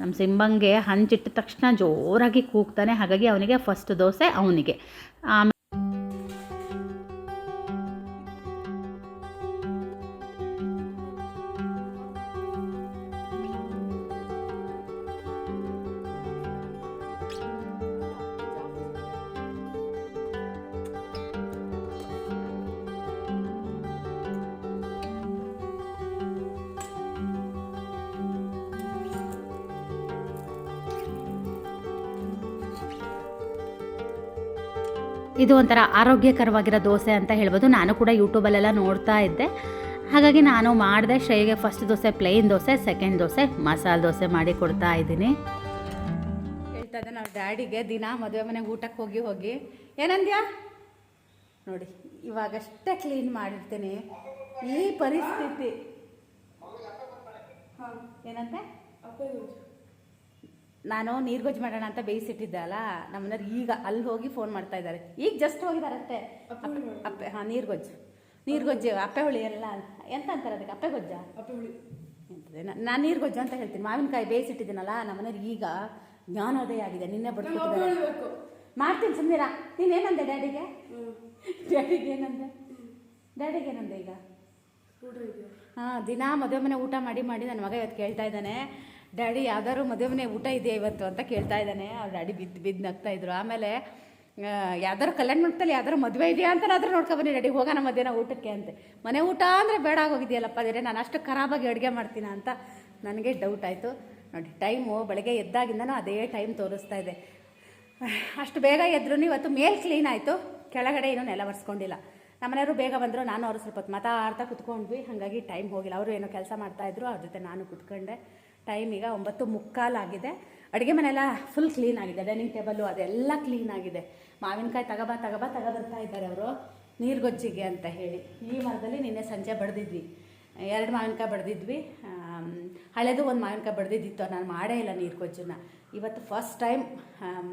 ನಮ್ಮ ಸಿಂಬಂಗೆ ಹಂಚಿಟ್ಟ ತಕ್ಷಣ ಜೋರಾಗಿ ಕೂಗ್ತಾನೆ, ಹಾಗಾಗಿ ಅವನಿಗೆ ಫಸ್ಟ್ ದೋಸೆ ಅವನಿಗೆ. ಆಮೇಲೆ ಇದು ಒಂಥರ ಆರೋಗ್ಯಕರವಾಗಿರೋ ದೋಸೆ ಅಂತ ಹೇಳ್ಬೋದು. ನಾನು ಕೂಡ ಯೂಟ್ಯೂಬಲ್ಲೆಲ್ಲ ನೋಡ್ತಾ ಇದ್ದೆ. ಹಾಗಾಗಿ ನಾನು ಮಾಡಿದೆ. ಶ್ರೇಯಗೆ first dosa plain dosa second dosa masala dosa ಮಾಡಿ ಕೊಡ್ತಾ ಇದ್ದೀನಿ. ಹೇಳ್ತಾ ಇದ್ದೆ ನಾವು ಡ್ಯಾಡಿಗೆ ದಿನ ಮದುವೆ ಮನೆಗೆ ಊಟಕ್ಕೆ ಹೋಗಿ ಹೋಗಿ. ಏನಂದ್ಯಾ? ನೋಡಿ ಇವಾಗಷ್ಟೇ ಕ್ಲೀನ್ ಮಾಡಿರ್ತೀನಿ. ಈ ಪರಿಸ್ಥಿತಿ. ಹಾಂ ಏನಂತೆ? ನಾನು ನೀರು ಗೊಜ್ಜು ಮಾಡೋಣ ಅಂತ ಬೇಯಿಸಿಟ್ಟಿದ್ದೆ ಅಲ್ಲ ನಮ್ಮನೆಯವ್ರು ಈಗ ಅಲ್ಲಿ ಹೋಗಿ ಫೋನ್ ಮಾಡ್ತಾ ಇದ್ದಾರೆ. ಈಗ ಜಸ್ಟ್ ಹೋಗಿದಾರಂತೆ. ಅಪ್ಪೆ ಅಪ್ಪೆ ಹಾಂ ನೀರು ಗೊಜ್ಜು. ನೀರು ಗೊಜ್ಜು ಅಪ್ಪೆ ಹುಳಿ ಎಲ್ಲ ಎಂತ ಅಂತಾರೆ ಅದಕ್ಕೆ? ಅಪ್ಪೆ ಗೊಜ್ಜ? ನಾನು ನೀರು ಗೊಜ್ಜು ಅಂತ ಹೇಳ್ತೀನಿ. ಮಾವಿನಕಾಯಿ ಬೇಯಿಸಿಟ್ಟಿದ್ದೀನಲ್ಲ ನಮ್ಮನೆಯವ್ರು ಈಗ ಜ್ಞಾನೋದಯ ಆಗಿದೆ. ನಿನ್ನೆ ಬಡ್ಕೊಟ್ಟಿದ್ದಾರೆ ಮಾಡ್ತೀನಿ ಸುಮ್ಮನಿರ ನೀನು ಏನಂದೆ ಡ್ಯಾಡಿಗೆ? ಡ್ಯಾಡಿಗೆ ಏನಂದೆ? ಡ್ಯಾಡಿಗೆ ಏನಂದೆ ಈಗ? ಹಾಂ ದಿನ ಮದುವೆ ಮನೆ ಊಟ ಮಾಡಿ ಮಾಡಿ ನನ್ನ ಮಗ ಇವತ್ತು ಕೇಳ್ತಾ ಇದ್ದಾನೆ. ಡ್ಯಾಡಿ ಯಾವ್ದಾದ್ರು ಮದುವೆ ಊಟ ಇದೆಯಾ ಇವತ್ತು? ಅಂತ ಕೇಳ್ತಾ ಇದ್ದಾನೆ. ಅವ್ರ ಡ್ಯಾಡಿ ಬಿದ್ದು ಬಿದ್ದು ನಗ್ತಾ ಇದ್ರು. ಆಮೇಲೆ ಯಾವ್ದಾದ್ರು ಕಲ್ಯಾಣ ಮಂಟಪದಲ್ಲಿ ಯಾವ್ದಾರು ಮದುವೆ ಇದೆಯಾ ಅಂತನಾದ್ರೂ ನೋಡ್ಕೊಬನ್ನಿ ಡ್ಯಾಡಿ, ಹೋಗೋಣ ಮಧ್ಯಾಹ್ನ ಊಟಕ್ಕೆ ಅಂತೆ. ಮನೆ ಊಟ ಅಂದರೆ ಬೇಡ ಆಗೋಗಿದೆಯಲ್ಲಪ್ಪ ಅದೇ ನಾನು ಅಷ್ಟು ಖರಾಬಾಗಿ ಅಡುಗೆ ಮಾಡ್ತೀನ ಅಂತ ನನಗೆ ಡೌಟ್ ಆಯಿತು. ನೋಡಿ ಟೈಮು ಬೆಳಗ್ಗೆ ಎದ್ದಾಗಿಂದನೂ ಅದೇ ಟೈಮ್ ತೋರಿಸ್ತಾ ಇದೆ. ಅಷ್ಟು ಬೇಗ ಎದ್ರು ಇವತ್ತು ಮೇಲ್ ಕ್ಲೀನ್ ಆಯಿತು. ಕೆಳಗಡೆ ಏನೂ ನೆಲ ಒರೆಸ್ಕೊಂಡಿಲ್ಲ. ನಮ್ಮನೆಯವರು ಬೇಗ ಬಂದರು, ನಾನು ಅವರು ಸ್ವಲ್ಪ ಹೊತ್ತು ಮಾತಾಡ್ತಾ ಕುತ್ಕೊಂಡ್ವಿ. ಹಾಗಾಗಿ ಟೈಮ್ ಹೋಗಿಲ್ಲ. ಅವರು ಏನೋ ಕೆಲಸ ಮಾಡ್ತಾಯಿದ್ರು ಅವ್ರ ಜೊತೆ ನಾನು ಕುತ್ಕೊಂಡೆ. ಟೈಮ್ ಈಗ ಒಂಬತ್ತು ಮುಕ್ಕಾಲಾಗಿದೆ ಅಡುಗೆ ಮನೆಯೆಲ್ಲ ಫುಲ್ ಕ್ಲೀನ್ ಆಗಿದೆ. ಡೈನಿಂಗ್ ಟೇಬಲ್ಲು ಅದೆಲ್ಲ ಕ್ಲೀನ್ ಆಗಿದೆ. ಮಾವಿನಕಾಯಿ ತಗಬಾ ತಗಬಾ, ತಗೋಬರ್ತಾ ಇದ್ದಾರೆ ಅವರು. ನೀರ್ಗೊಜ್ಜಿಗೆ ಅಂತ ಹೇಳಿ. ಈ ಮರದಲ್ಲಿ ನಿನ್ನೆ ಸಂಜೆ ಬಡ್ದಿದ್ವಿ. ಎರಡು ಮಾವಿನಕಾಯಿ ಬಡ್ದಿದ್ವಿ. ಹಳೆದು ಒಂದು ಮಾವಿನಕಾಯಿ ಬಡ್ದಿದ್ದಿತ್ತು. ನಾನು ಮಾಡೇ ಇಲ್ಲ ನೀರ್ಗೊಜ್ಜನ್ನ. ಇವತ್ತು ಫಸ್ಟ್ ಟೈಮ್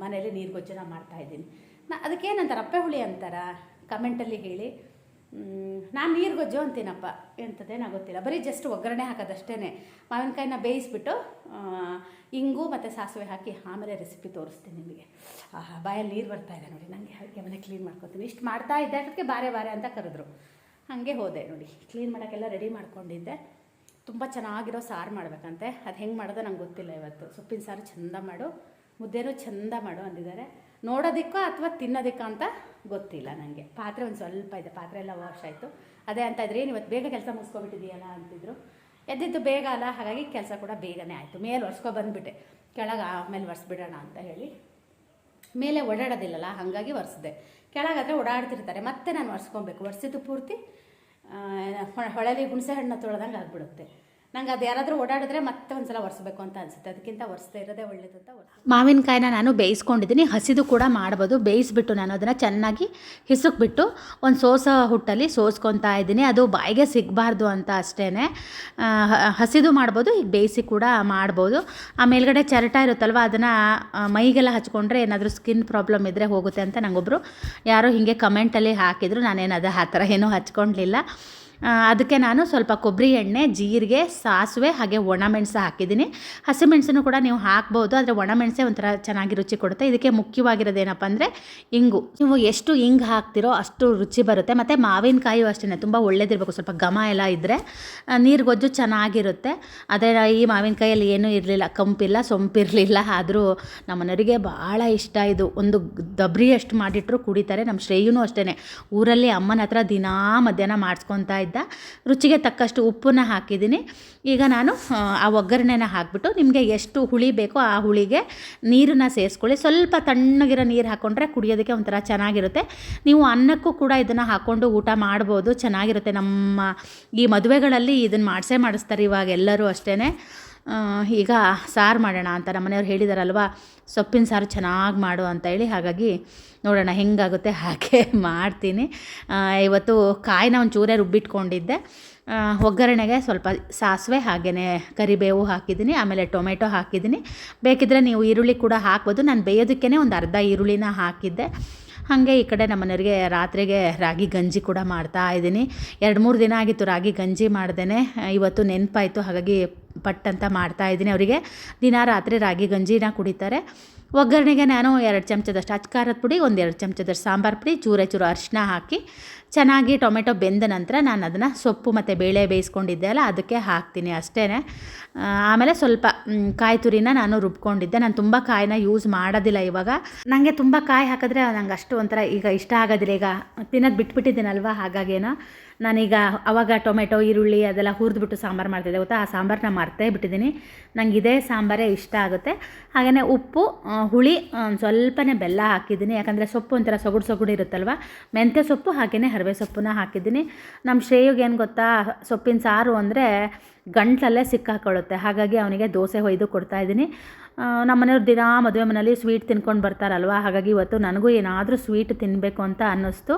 ಮನೇಲಿ ನೀರ್ಗೊಜ್ಜನ್ನ ಮಾಡ್ತಾಯಿದ್ದೀನಿ ನಾ, ಅದಕ್ಕೇನಂತಾರೆ? ಅಪ್ಪೆ ಹುಳಿ ಅಂತಾರ? ಕಮೆಂಟಲ್ಲಿ ಹೇಳಿ. ನಾನು ನೀರು ಗೊಜ್ಜು ಅಂತೀನಪ್ಪ. ಎಂಥದ್ದೇನೋ ಗೊತ್ತಿಲ್ಲ. ಬರೀ ಜಸ್ಟ್ ಒಗ್ಗರಣೆ ಹಾಕೋದಷ್ಟೇ ಮಾವಿನಕಾಯಿನ ಬೇಯಿಸ್ಬಿಟ್ಟು ಇಂಗು ಮತ್ತು ಸಾಸಿವೆ ಹಾಕಿ ಆಮೇಲೆ ರೆಸಿಪಿ ತೋರಿಸ್ತೀನಿ ನಿಮಗೆ. ಆಹಾ, ಬಾಯಲ್ಲಿ ನೀರು ಬರ್ತಾ ಇದೆ ನೋಡಿ. ನನಗೆ ಅಡುಗೆ ಮನೆ ಕ್ಲೀನ್ ಮಾಡ್ಕೊತೀನಿ. ಇಷ್ಟು ಮಾಡ್ತಾ ಇದ್ದೆ, ಅದಕ್ಕೆ ಬಾರೆ ಬಾರೆ ಅಂತ ಕರೆದ್ರು. ಹಾಗೆ ಹೋದೆ ನೋಡಿ. ಕ್ಲೀನ್ ಮಾಡೋಕ್ಕೆಲ್ಲ ರೆಡಿ ಮಾಡ್ಕೊಂಡಿದ್ದೆ. ತುಂಬ ಚೆನ್ನಾಗಿರೋ ಸಾರು ಮಾಡಬೇಕಂತೆ. ಅದು ಹೆಂಗೆ ಮಾಡೋದು ನಂಗೆ ಗೊತ್ತಿಲ್ಲ ಇವತ್ತು. ಸೊಪ್ಪಿನ ಸಾರು ಚಂದ ಮಾಡು. ಮುದ್ದೆನೂ ಚಂದ ಮಾಡು ಅಂದಿದ್ದಾರೆ. ನೋಡೋದಕ್ಕೋ ಅಥವಾ ತಿನ್ನೋದಕ್ಕೋ ಅಂತ ಗೊತ್ತಿಲ್ಲ ನನಗೆ. ಪಾತ್ರೆ ಒಂದು ಸ್ವಲ್ಪ ಇದೆ, ಪಾತ್ರೆ ಎಲ್ಲ ವಾಶ್ ಆಯಿತು. ಅದೇ ಅಂತ ಇದ್ರೆ, ಏನು ಇವತ್ತು ಬೇಗ ಕೆಲಸ ಮುಗಿಸ್ಕೊಬಿಟ್ಟಿದೆಯಲ್ಲ ಅಂತಿದ್ರು. ಎದ್ದಿದ್ದು ಬೇಗ ಅಲ್ಲ, ಹಾಗಾಗಿ ಕೆಲಸ ಕೂಡ ಬೇಗನೆ ಆಯಿತು. ಮೇಲೆ ಒರೆಸ್ಕೊ ಬಂದುಬಿಟ್ಟೆ. ಕೆಳಗೆ ಆಮೇಲೆ ಒರೆಸ್ಬಿಡೋಣ ಅಂತ ಹೇಳಿ. ಮೇಲೆ ಓಡಾಡೋದಿಲ್ಲಲ್ಲ, ಹಾಗಾಗಿ ಒರೆಸಿದೆ. ಕೆಳಗಾದರೆ ಓಡಾಡ್ತಿರ್ತಾರೆ. ಮತ್ತೆ ನಾನು ಒರೆಸ್ಕೊಬೇಕು. ಒರೆಸಿದ್ದು ಪೂರ್ತಿ ಹೊಳೆಲಿ ಹುಣಸೆ ಹಣ್ಣು ತೊಳೆದಂಗೆ ಆಗಿಬಿಡುತ್ತೆ. ನಂಗೆ ಅದು ಯಾರಾದರೂ ಓಡಾಡಿದ್ರೆ ಮತ್ತೆ ಒಂದ್ಸಲ ಒರೆಸ್ಬೇಕು ಅಂತ ಅನಿಸುತ್ತೆ. ಅದಕ್ಕಿಂತ ಒರೆಸ್ದೇ ಇರೋದೇ ಒಳ್ಳೇದು ಅಂತ ಮಾವಿನಕಾಯಿನ ನಾನು ಬೇಯಿಸ್ಕೊಂಡಿದ್ದೀನಿ. ಹಸಿದು ಕೂಡ ಮಾಡ್ಬೋದು. ಬೇಯಿಸ್ಬಿಟ್ಟು ನಾನು ಅದನ್ನು ಚೆನ್ನಾಗಿ ಹಿಸುಕ್ಬಿಟ್ಟು ಒಂದು ಸೋಸ ಹುಟ್ಟಲ್ಲಿ ಸೋಸ್ಕೊತಾ ಇದ್ದೀನಿ. ಅದು ಬಾಯಿಗೆ ಸಿಗಬಾರ್ದು ಅಂತ ಅಷ್ಟೇ ಹಸಿದು ಮಾಡ್ಬೋದು ಈಗ ಬೇಯಿಸಿ ಕೂಡ ಮಾಡ್ಬೋದು. ಆ ಮೇಲ್ಗಡೆ ಚರಟ ಇರುತ್ತಲ್ವ ಅದನ್ನು ಮೈಗೆಲ್ಲ ಹಚ್ಕೊಂಡ್ರೆ ಏನಾದರೂ ಸ್ಕಿನ್ ಪ್ರಾಬ್ಲಮ್ ಇದ್ದರೆ ಹೋಗುತ್ತೆ ಅಂತ ನಂಗೊಬ್ಬರು ಯಾರೋ ಹೀಗೆ ಕಮೆಂಟಲ್ಲಿ ಹಾಕಿದ್ರು ನಾನೇನು ಅದು ಆ ಥರ ಏನೂ ಹಚ್ಕೊಳ್ಲಿಲ್ಲ ಆ, ಅದಕ್ಕೆ ನಾನು ಸ್ವಲ್ಪ ಕೊಬ್ಬರಿ ಎಣ್ಣೆ, ಜೀರಿಗೆ, ಸಾಸಿವೆ ಹಾಗೆ ಒಣಮೆಣಸು ಹಾಕಿದ್ದೀನಿ. ಹಸಿಮೆಣಸನ್ನು ಕೂಡ ನೀವು ಹಾಕ್ಬೋದು, ಆದರೆ ಒಣಮೆಣಸೆ ಒಂಥರ ಚೆನ್ನಾಗಿ ರುಚಿ ಕೊಡುತ್ತೆ. ಇದಕ್ಕೆ ಮುಖ್ಯವಾಗಿರೋದು ಏನಪ್ಪ ಅಂದರೆ ಇಂಗು. ನೀವು ಎಷ್ಟು ಇಂಗು ಹಾಕ್ತಿರೋ ಅಷ್ಟು ರುಚಿ ಬರುತ್ತೆ. ಮತ್ತು ಮಾವಿನಕಾಯಿಯು ಅಷ್ಟೇ ತುಂಬ ಒಳ್ಳೇದಿರಬೇಕು. ಸ್ವಲ್ಪ ಘಮ ಎಲ್ಲ ಇದ್ದರೆ ನೀರುಗೊಜ್ಜು ಚೆನ್ನಾಗಿರುತ್ತೆ. ಆದರೆ ಈ ಮಾವಿನಕಾಯಲ್ಲಿ ಏನೂ ಇರಲಿಲ್ಲ, ಕಂಪಿಲ್ಲ, ಸೊಂಪಿರಲಿಲ್ಲ. ಆದರೂ ನಮ್ಮನೆಯವರಿಗೆ ಭಾಳ ಇಷ್ಟ ಇದು. ಒಂದು ದಬ್ರಿ ಅಷ್ಟು ಮಾಡಿಟ್ರು ಕುಡಿತಾರೆ. ನಮ್ಮ ಶ್ರೇಯೂ ಅಷ್ಟೇ ಊರಲ್ಲಿ ಅಮ್ಮನ ಹತ್ರ ದಿನಾ ಮಧ್ಯಾಹ್ನ ಮಾಡಿಸ್ಕೊತಾ ಇದ್ದ. ರುಚಿಗೆ ತಕ್ಕಷ್ಟು ಉಪ್ಪನ್ನ ಹಾಕಿದ್ದೀನಿ. ಈಗ ನಾನು ಆ, ಒಗ್ಗರಣೆನ ಹಾಕಿಬಿಟ್ಟು ನಿಮಗೆ ಎಷ್ಟು ಹುಳಿ ಬೇಕೋ ಆ ಹುಳಿಗೆ ನೀರನ್ನ ಸೇರಿಸ್ಕೊಳ್ಳಿ. ಸ್ವಲ್ಪ ತಣ್ಣಗಿರೋ ನೀರು ಹಾಕ್ಕೊಂಡ್ರೆ ಕುಡಿಯೋದಕ್ಕೆ ಒಂಥರ ಚೆನ್ನಾಗಿರುತ್ತೆ. ನೀವು ಅನ್ನಕ್ಕೂ ಕೂಡ ಇದನ್ನು ಹಾಕ್ಕೊಂಡು ಊಟ ಮಾಡ್ಬೋದು. ಚೆನ್ನಾಗಿರುತ್ತೆ ನಮ್ಮ ಈ ಮದುವೆಗಳಲ್ಲಿ ಇದನ್ನು ಮಾಡಿಸೇ ಮಾಡಿಸ್ತಾರೆ ಇವಾಗ ಎಲ್ಲರೂ ಅಷ್ಟೇ ಈಗ ಸಾರು ಮಾಡೋಣ ಅಂತ ನಮ್ಮ ಮನೆಯವ್ರು ಹೇಳಿದಾರಲ್ವ, ಸೊಪ್ಪಿನ ಸಾರು ಚೆನ್ನಾಗಿ ಮಾಡು ಅಂತ ಹೇಳಿ, ಹಾಗಾಗಿ ನೋಡೋಣ ಹೆಂಗಾಗುತ್ತೆ, ಹಾಗೆ ಮಾಡ್ತೀನಿ. ಇವತ್ತು ಕಾಯಿನ ಒಂದು ಚೂರೇ ರುಬ್ಬಿಟ್ಕೊಂಡಿದ್ದೆ ಒಗ್ಗರಣೆಗೆ ಸ್ವಲ್ಪ ಸಾಸಿವೆ ಹಾಗೆಯೇ ಕರಿಬೇವು ಹಾಕಿದ್ದೀನಿ, ಆಮೇಲೆ ಟೊಮೆಟೊ ಹಾಕಿದ್ದೀನಿ. ಬೇಕಿದ್ದರೆ ನೀವು ಈರುಳ್ಳಿ ಕೂಡ ಹಾಕ್ಬೋದು. ನಾನು ಬೇಯೋದಕ್ಕೇ ಒಂದು ಅರ್ಧ ಈರುಳ್ಳಿನ ಹಾಕಿದ್ದೆ. ಹಾಗೆ ಈ ಕಡೆ ನಮ್ಮ ಮನೆಯವರಿಗೆ ರಾತ್ರಿಗೆ ರಾಗಿ ಗಂಜಿ ಕೂಡ ಮಾಡ್ತಾ ಇದ್ದೀನಿ. ಎರಡು ಮೂರು ದಿನ ಆಗಿತ್ತು ರಾಗಿ ಗಂಜಿ ಮಾಡ್ದೇ ಇವತ್ತು ನೆನಪಾಯಿತು, ಹಾಗಾಗಿ ಪಟ್ ಅಂತ ಮಾಡ್ತಾ ಇದ್ದೀನಿ ಅವರಿಗೆ. ದಿನ ರಾತ್ರಿ ರಾಗಿ ಗಂಜಿನ ಕುಡಿತಾರೆ. ಒಗ್ಗರಣೆಗೆ ನಾನು ಎರಡು ಚಮಚದಷ್ಟು ಅಚ್ಚ ಖಾರದ ಪುಡಿ ಒಂದು ಎರಡು ಚಮಚದಷ್ಟು ಸಾಂಬಾರು ಪುಡಿ, ಚೂರೆ ಚೂರು ಅರಿಶಿನ ಹಾಕಿ ಚೆನ್ನಾಗಿ ಟೊಮೆಟೊ ಬೆಂದ ನಂತರ ನಾನು ಅದನ್ನು ಸೊಪ್ಪು ಮತ್ತು ಬೇಳೆ ಬೇಯಿಸ್ಕೊಂಡಿದ್ದೆ ಅಲ್ಲ, ಅದಕ್ಕೆ ಹಾಕ್ತೀನಿ ಅಷ್ಟೇ ಆಮೇಲೆ ಸ್ವಲ್ಪ ಕಾಯಿ ತುರಿನ ನಾನು ರುಬ್ಕೊಂಡಿದ್ದೆ. ನಾನು ತುಂಬ ಕಾಯಿನ ಯೂಸ್ ಮಾಡೋದಿಲ್ಲ ಇವಾಗ. ನನಗೆ ತುಂಬ ಕಾಯಿ ಹಾಕಿದ್ರೆ ನಂಗೆ ಅಷ್ಟು ಒಂಥರ ಈಗ ಇಷ್ಟ ಆಗೋದಿಲ್ಲ. ಈಗ ತಿನ್ನೋದು ಬಿಟ್ಬಿಟ್ಟಿದ್ದೀನಲ್ವ, ಹಾಗಾಗೇನೋ. ನಾನೀಗ ಅವಾಗ ಟೊಮೆಟೊ, ಈರುಳ್ಳಿ ಅದೆಲ್ಲ ಹುರಿದ್ಬಿಟ್ಟು ಸಾಂಬಾರು ಮಾಡ್ತಿದ್ದೆ. ಗೊತ್ತಾ? ಆ ಸಾಂಬಾರನ್ನ ಮರ್ತೇ ಬಿಟ್ಟಿದ್ದೀನಿ. ನನಗೆ ಇದೇ ಸಾಂಬಾರೇ ಇಷ್ಟ ಆಗುತ್ತೆ. ಹಾಗೆಯೇ ಉಪ್ಪು ಹುಳಿ ಸ್ವಲ್ಪನೇ ಬೆಲ್ಲ ಹಾಕಿದ್ದೀನಿ. ಯಾಕಂದರೆ ಸೊಪ್ಪು ಒಂಥರ ಸೊಗುಡು ಸೊಗುಡು ಇರುತ್ತಲ್ವ? ಮೆಂತ್ಯ ಸೊಪ್ಪು ಹಾಗೆಯೇ ಹರವೆ ಸೊಪ್ಪನ್ನ ಹಾಕಿದ್ದೀನಿ. ನಮ್ಮ ಶ್ರೇಯುಗೆ ಏನು ಗೊತ್ತಾ? ಸೊಪ್ಪಿನ ಸಾರು ಅಂದರೆ ಗಂಟ್ಲಲ್ಲೇ ಸಿಕ್ಕಾಕೊಳ್ಳುತ್ತೆ. ಹಾಗಾಗಿ ಅವನಿಗೆ ದೋಸೆ ಹೊಯ್ದು ಕೊಡ್ತಾ ಇದ್ದೀನಿ. ನಮ್ಮ ಮನೆಯವ್ರು ದಿನ ಮದುವೆ ಮನೇಲಿ ಸ್ವೀಟ್ ತಿನ್ಕೊಂಡು ಬರ್ತಾರಲ್ವ? ಹಾಗಾಗಿ ಇವತ್ತು ನನಗೂ ಏನಾದರೂ ಸ್ವೀಟ್ ತಿನ್ನಬೇಕು ಅಂತ ಅನ್ನಿಸ್ತು.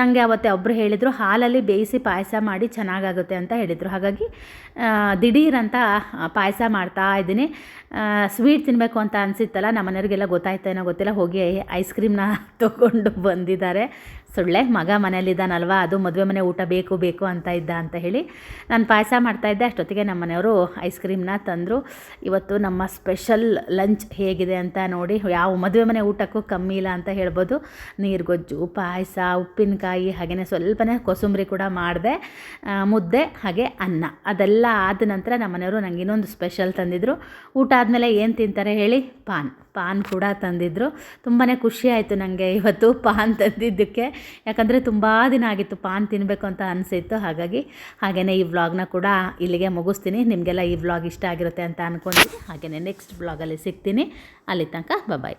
ನನಗೆ ಅವತ್ತೆ ಒಬ್ಬರು ಹೇಳಿದರು, ಹಾಲಲ್ಲಿ ಬೇಯಿಸಿ ಪಾಯಸ ಮಾಡಿ ಚೆನ್ನಾಗಾಗುತ್ತೆ ಅಂತ ಹೇಳಿದರು. ಹಾಗಾಗಿ ದಿಢೀರಂತ ಪಾಯಸ ಮಾಡ್ತಾ ಇದ್ದೀನಿ. ಸ್ವೀಟ್ ತಿನ್ನಬೇಕು ಅಂತ ಅನಿಸಿತ್ತಲ್ಲ, ನಮ್ಮ ಮನೆಯವ್ರಿಗೆಲ್ಲ ಗೊತ್ತಾಯ್ತೋ ಏನೋ ಗೊತ್ತಿಲ್ಲ, ಹೋಗಿ ಐಸ್ ಕ್ರೀಮ್ನ ತೊಗೊಂಡು ಬಂದಿದ್ದಾರೆ. ಸುಳ್ಳೆ, ಮಗ ಮನೇಲಿದ್ದಾನಲ್ವ ಅದು ಮದುವೆ ಮನೆ ಊಟ ಬೇಕು ಬೇಕು ಅಂತ ಇದ್ದ ಅಂತ ಹೇಳಿ ನಾನು ಪಾಯಸ ಮಾಡ್ತಾಯಿದ್ದೆ ಅಷ್ಟೊತ್ತಿಗೆ ನಮ್ಮ ಮನೆಯವರು ಐಸ್ ಕ್ರೀಮ್ನ ತಂದರು. ಇವತ್ತು ನಮ್ಮ ಸ್ಪೆಷಲ್ ಲಂಚ್ ಹೇಗಿದೆ ಅಂತ ನೋಡಿ, ಯಾವ ಮದುವೆ ಮನೆ ಊಟಕ್ಕೂ ಕಮ್ಮಿ ಇಲ್ಲ ಅಂತ ಹೇಳ್ಬೋದು. ನೀರುಗೊಜ್ಜು, ಪಾಯಸ, ಉಪ್ಪಿನಕಾಯಿ ಹಾಗೆಯೇ ಸ್ವಲ್ಪನೇ ಕೊಸುಂಬರಿ ಕೂಡ ಮಾಡಿದೆ ಮುದ್ದೆ ಹಾಗೆ ಅನ್ನ. ಅದೆಲ್ಲ ಆದ ನಂತರ ನಮ್ಮ ಮನೆಯವರು ನನಗೆ ಇನ್ನೊಂದು ಸ್ಪೆಷಲ್ ತಂದಿದ್ದರು ಊಟ ಆದಮೇಲೆ ಏನು ತಿಂತಾರೆ ಹೇಳಿ? ಪಾನ್. ಪಾನ್ ಕೂಡ ತಂದಿದ್ದರು ತುಂಬಾ ಖುಷಿ ಆಯಿತು ನನಗೆ ಇವತ್ತು ಪಾನ್ ತಂದಿದ್ದಕ್ಕೆ. ಯಾಕಂದರೆ ತುಂಬ ದಿನ ಆಗಿತ್ತು ಪಾನ್ ತಿನ್ನಬೇಕು ಅಂತ ಅನಿಸಿತ್ತು. ಹಾಗಾಗಿ ಹಾಗೆಯೇ ಈ ವ್ಲಾಗ್ನ ಕೂಡ ಇಲ್ಲಿಗೆ ಮುಗಿಸ್ತೀನಿ. ನಿಮಗೆಲ್ಲ ಈ ವ್ಲಾಗ್ ಇಷ್ಟ ಆಗಿರುತ್ತೆ ಅಂತ ಅಂದ್ಕೊಂಡು ಹಾಗೆಯೇ ನೆಕ್ಸ್ಟ್ ವ್ಲಾಗಲ್ಲಿ ಸಿಗ್ತೀನಿ. ಅಲ್ಲಿ ತನಕ ಬಾಯ್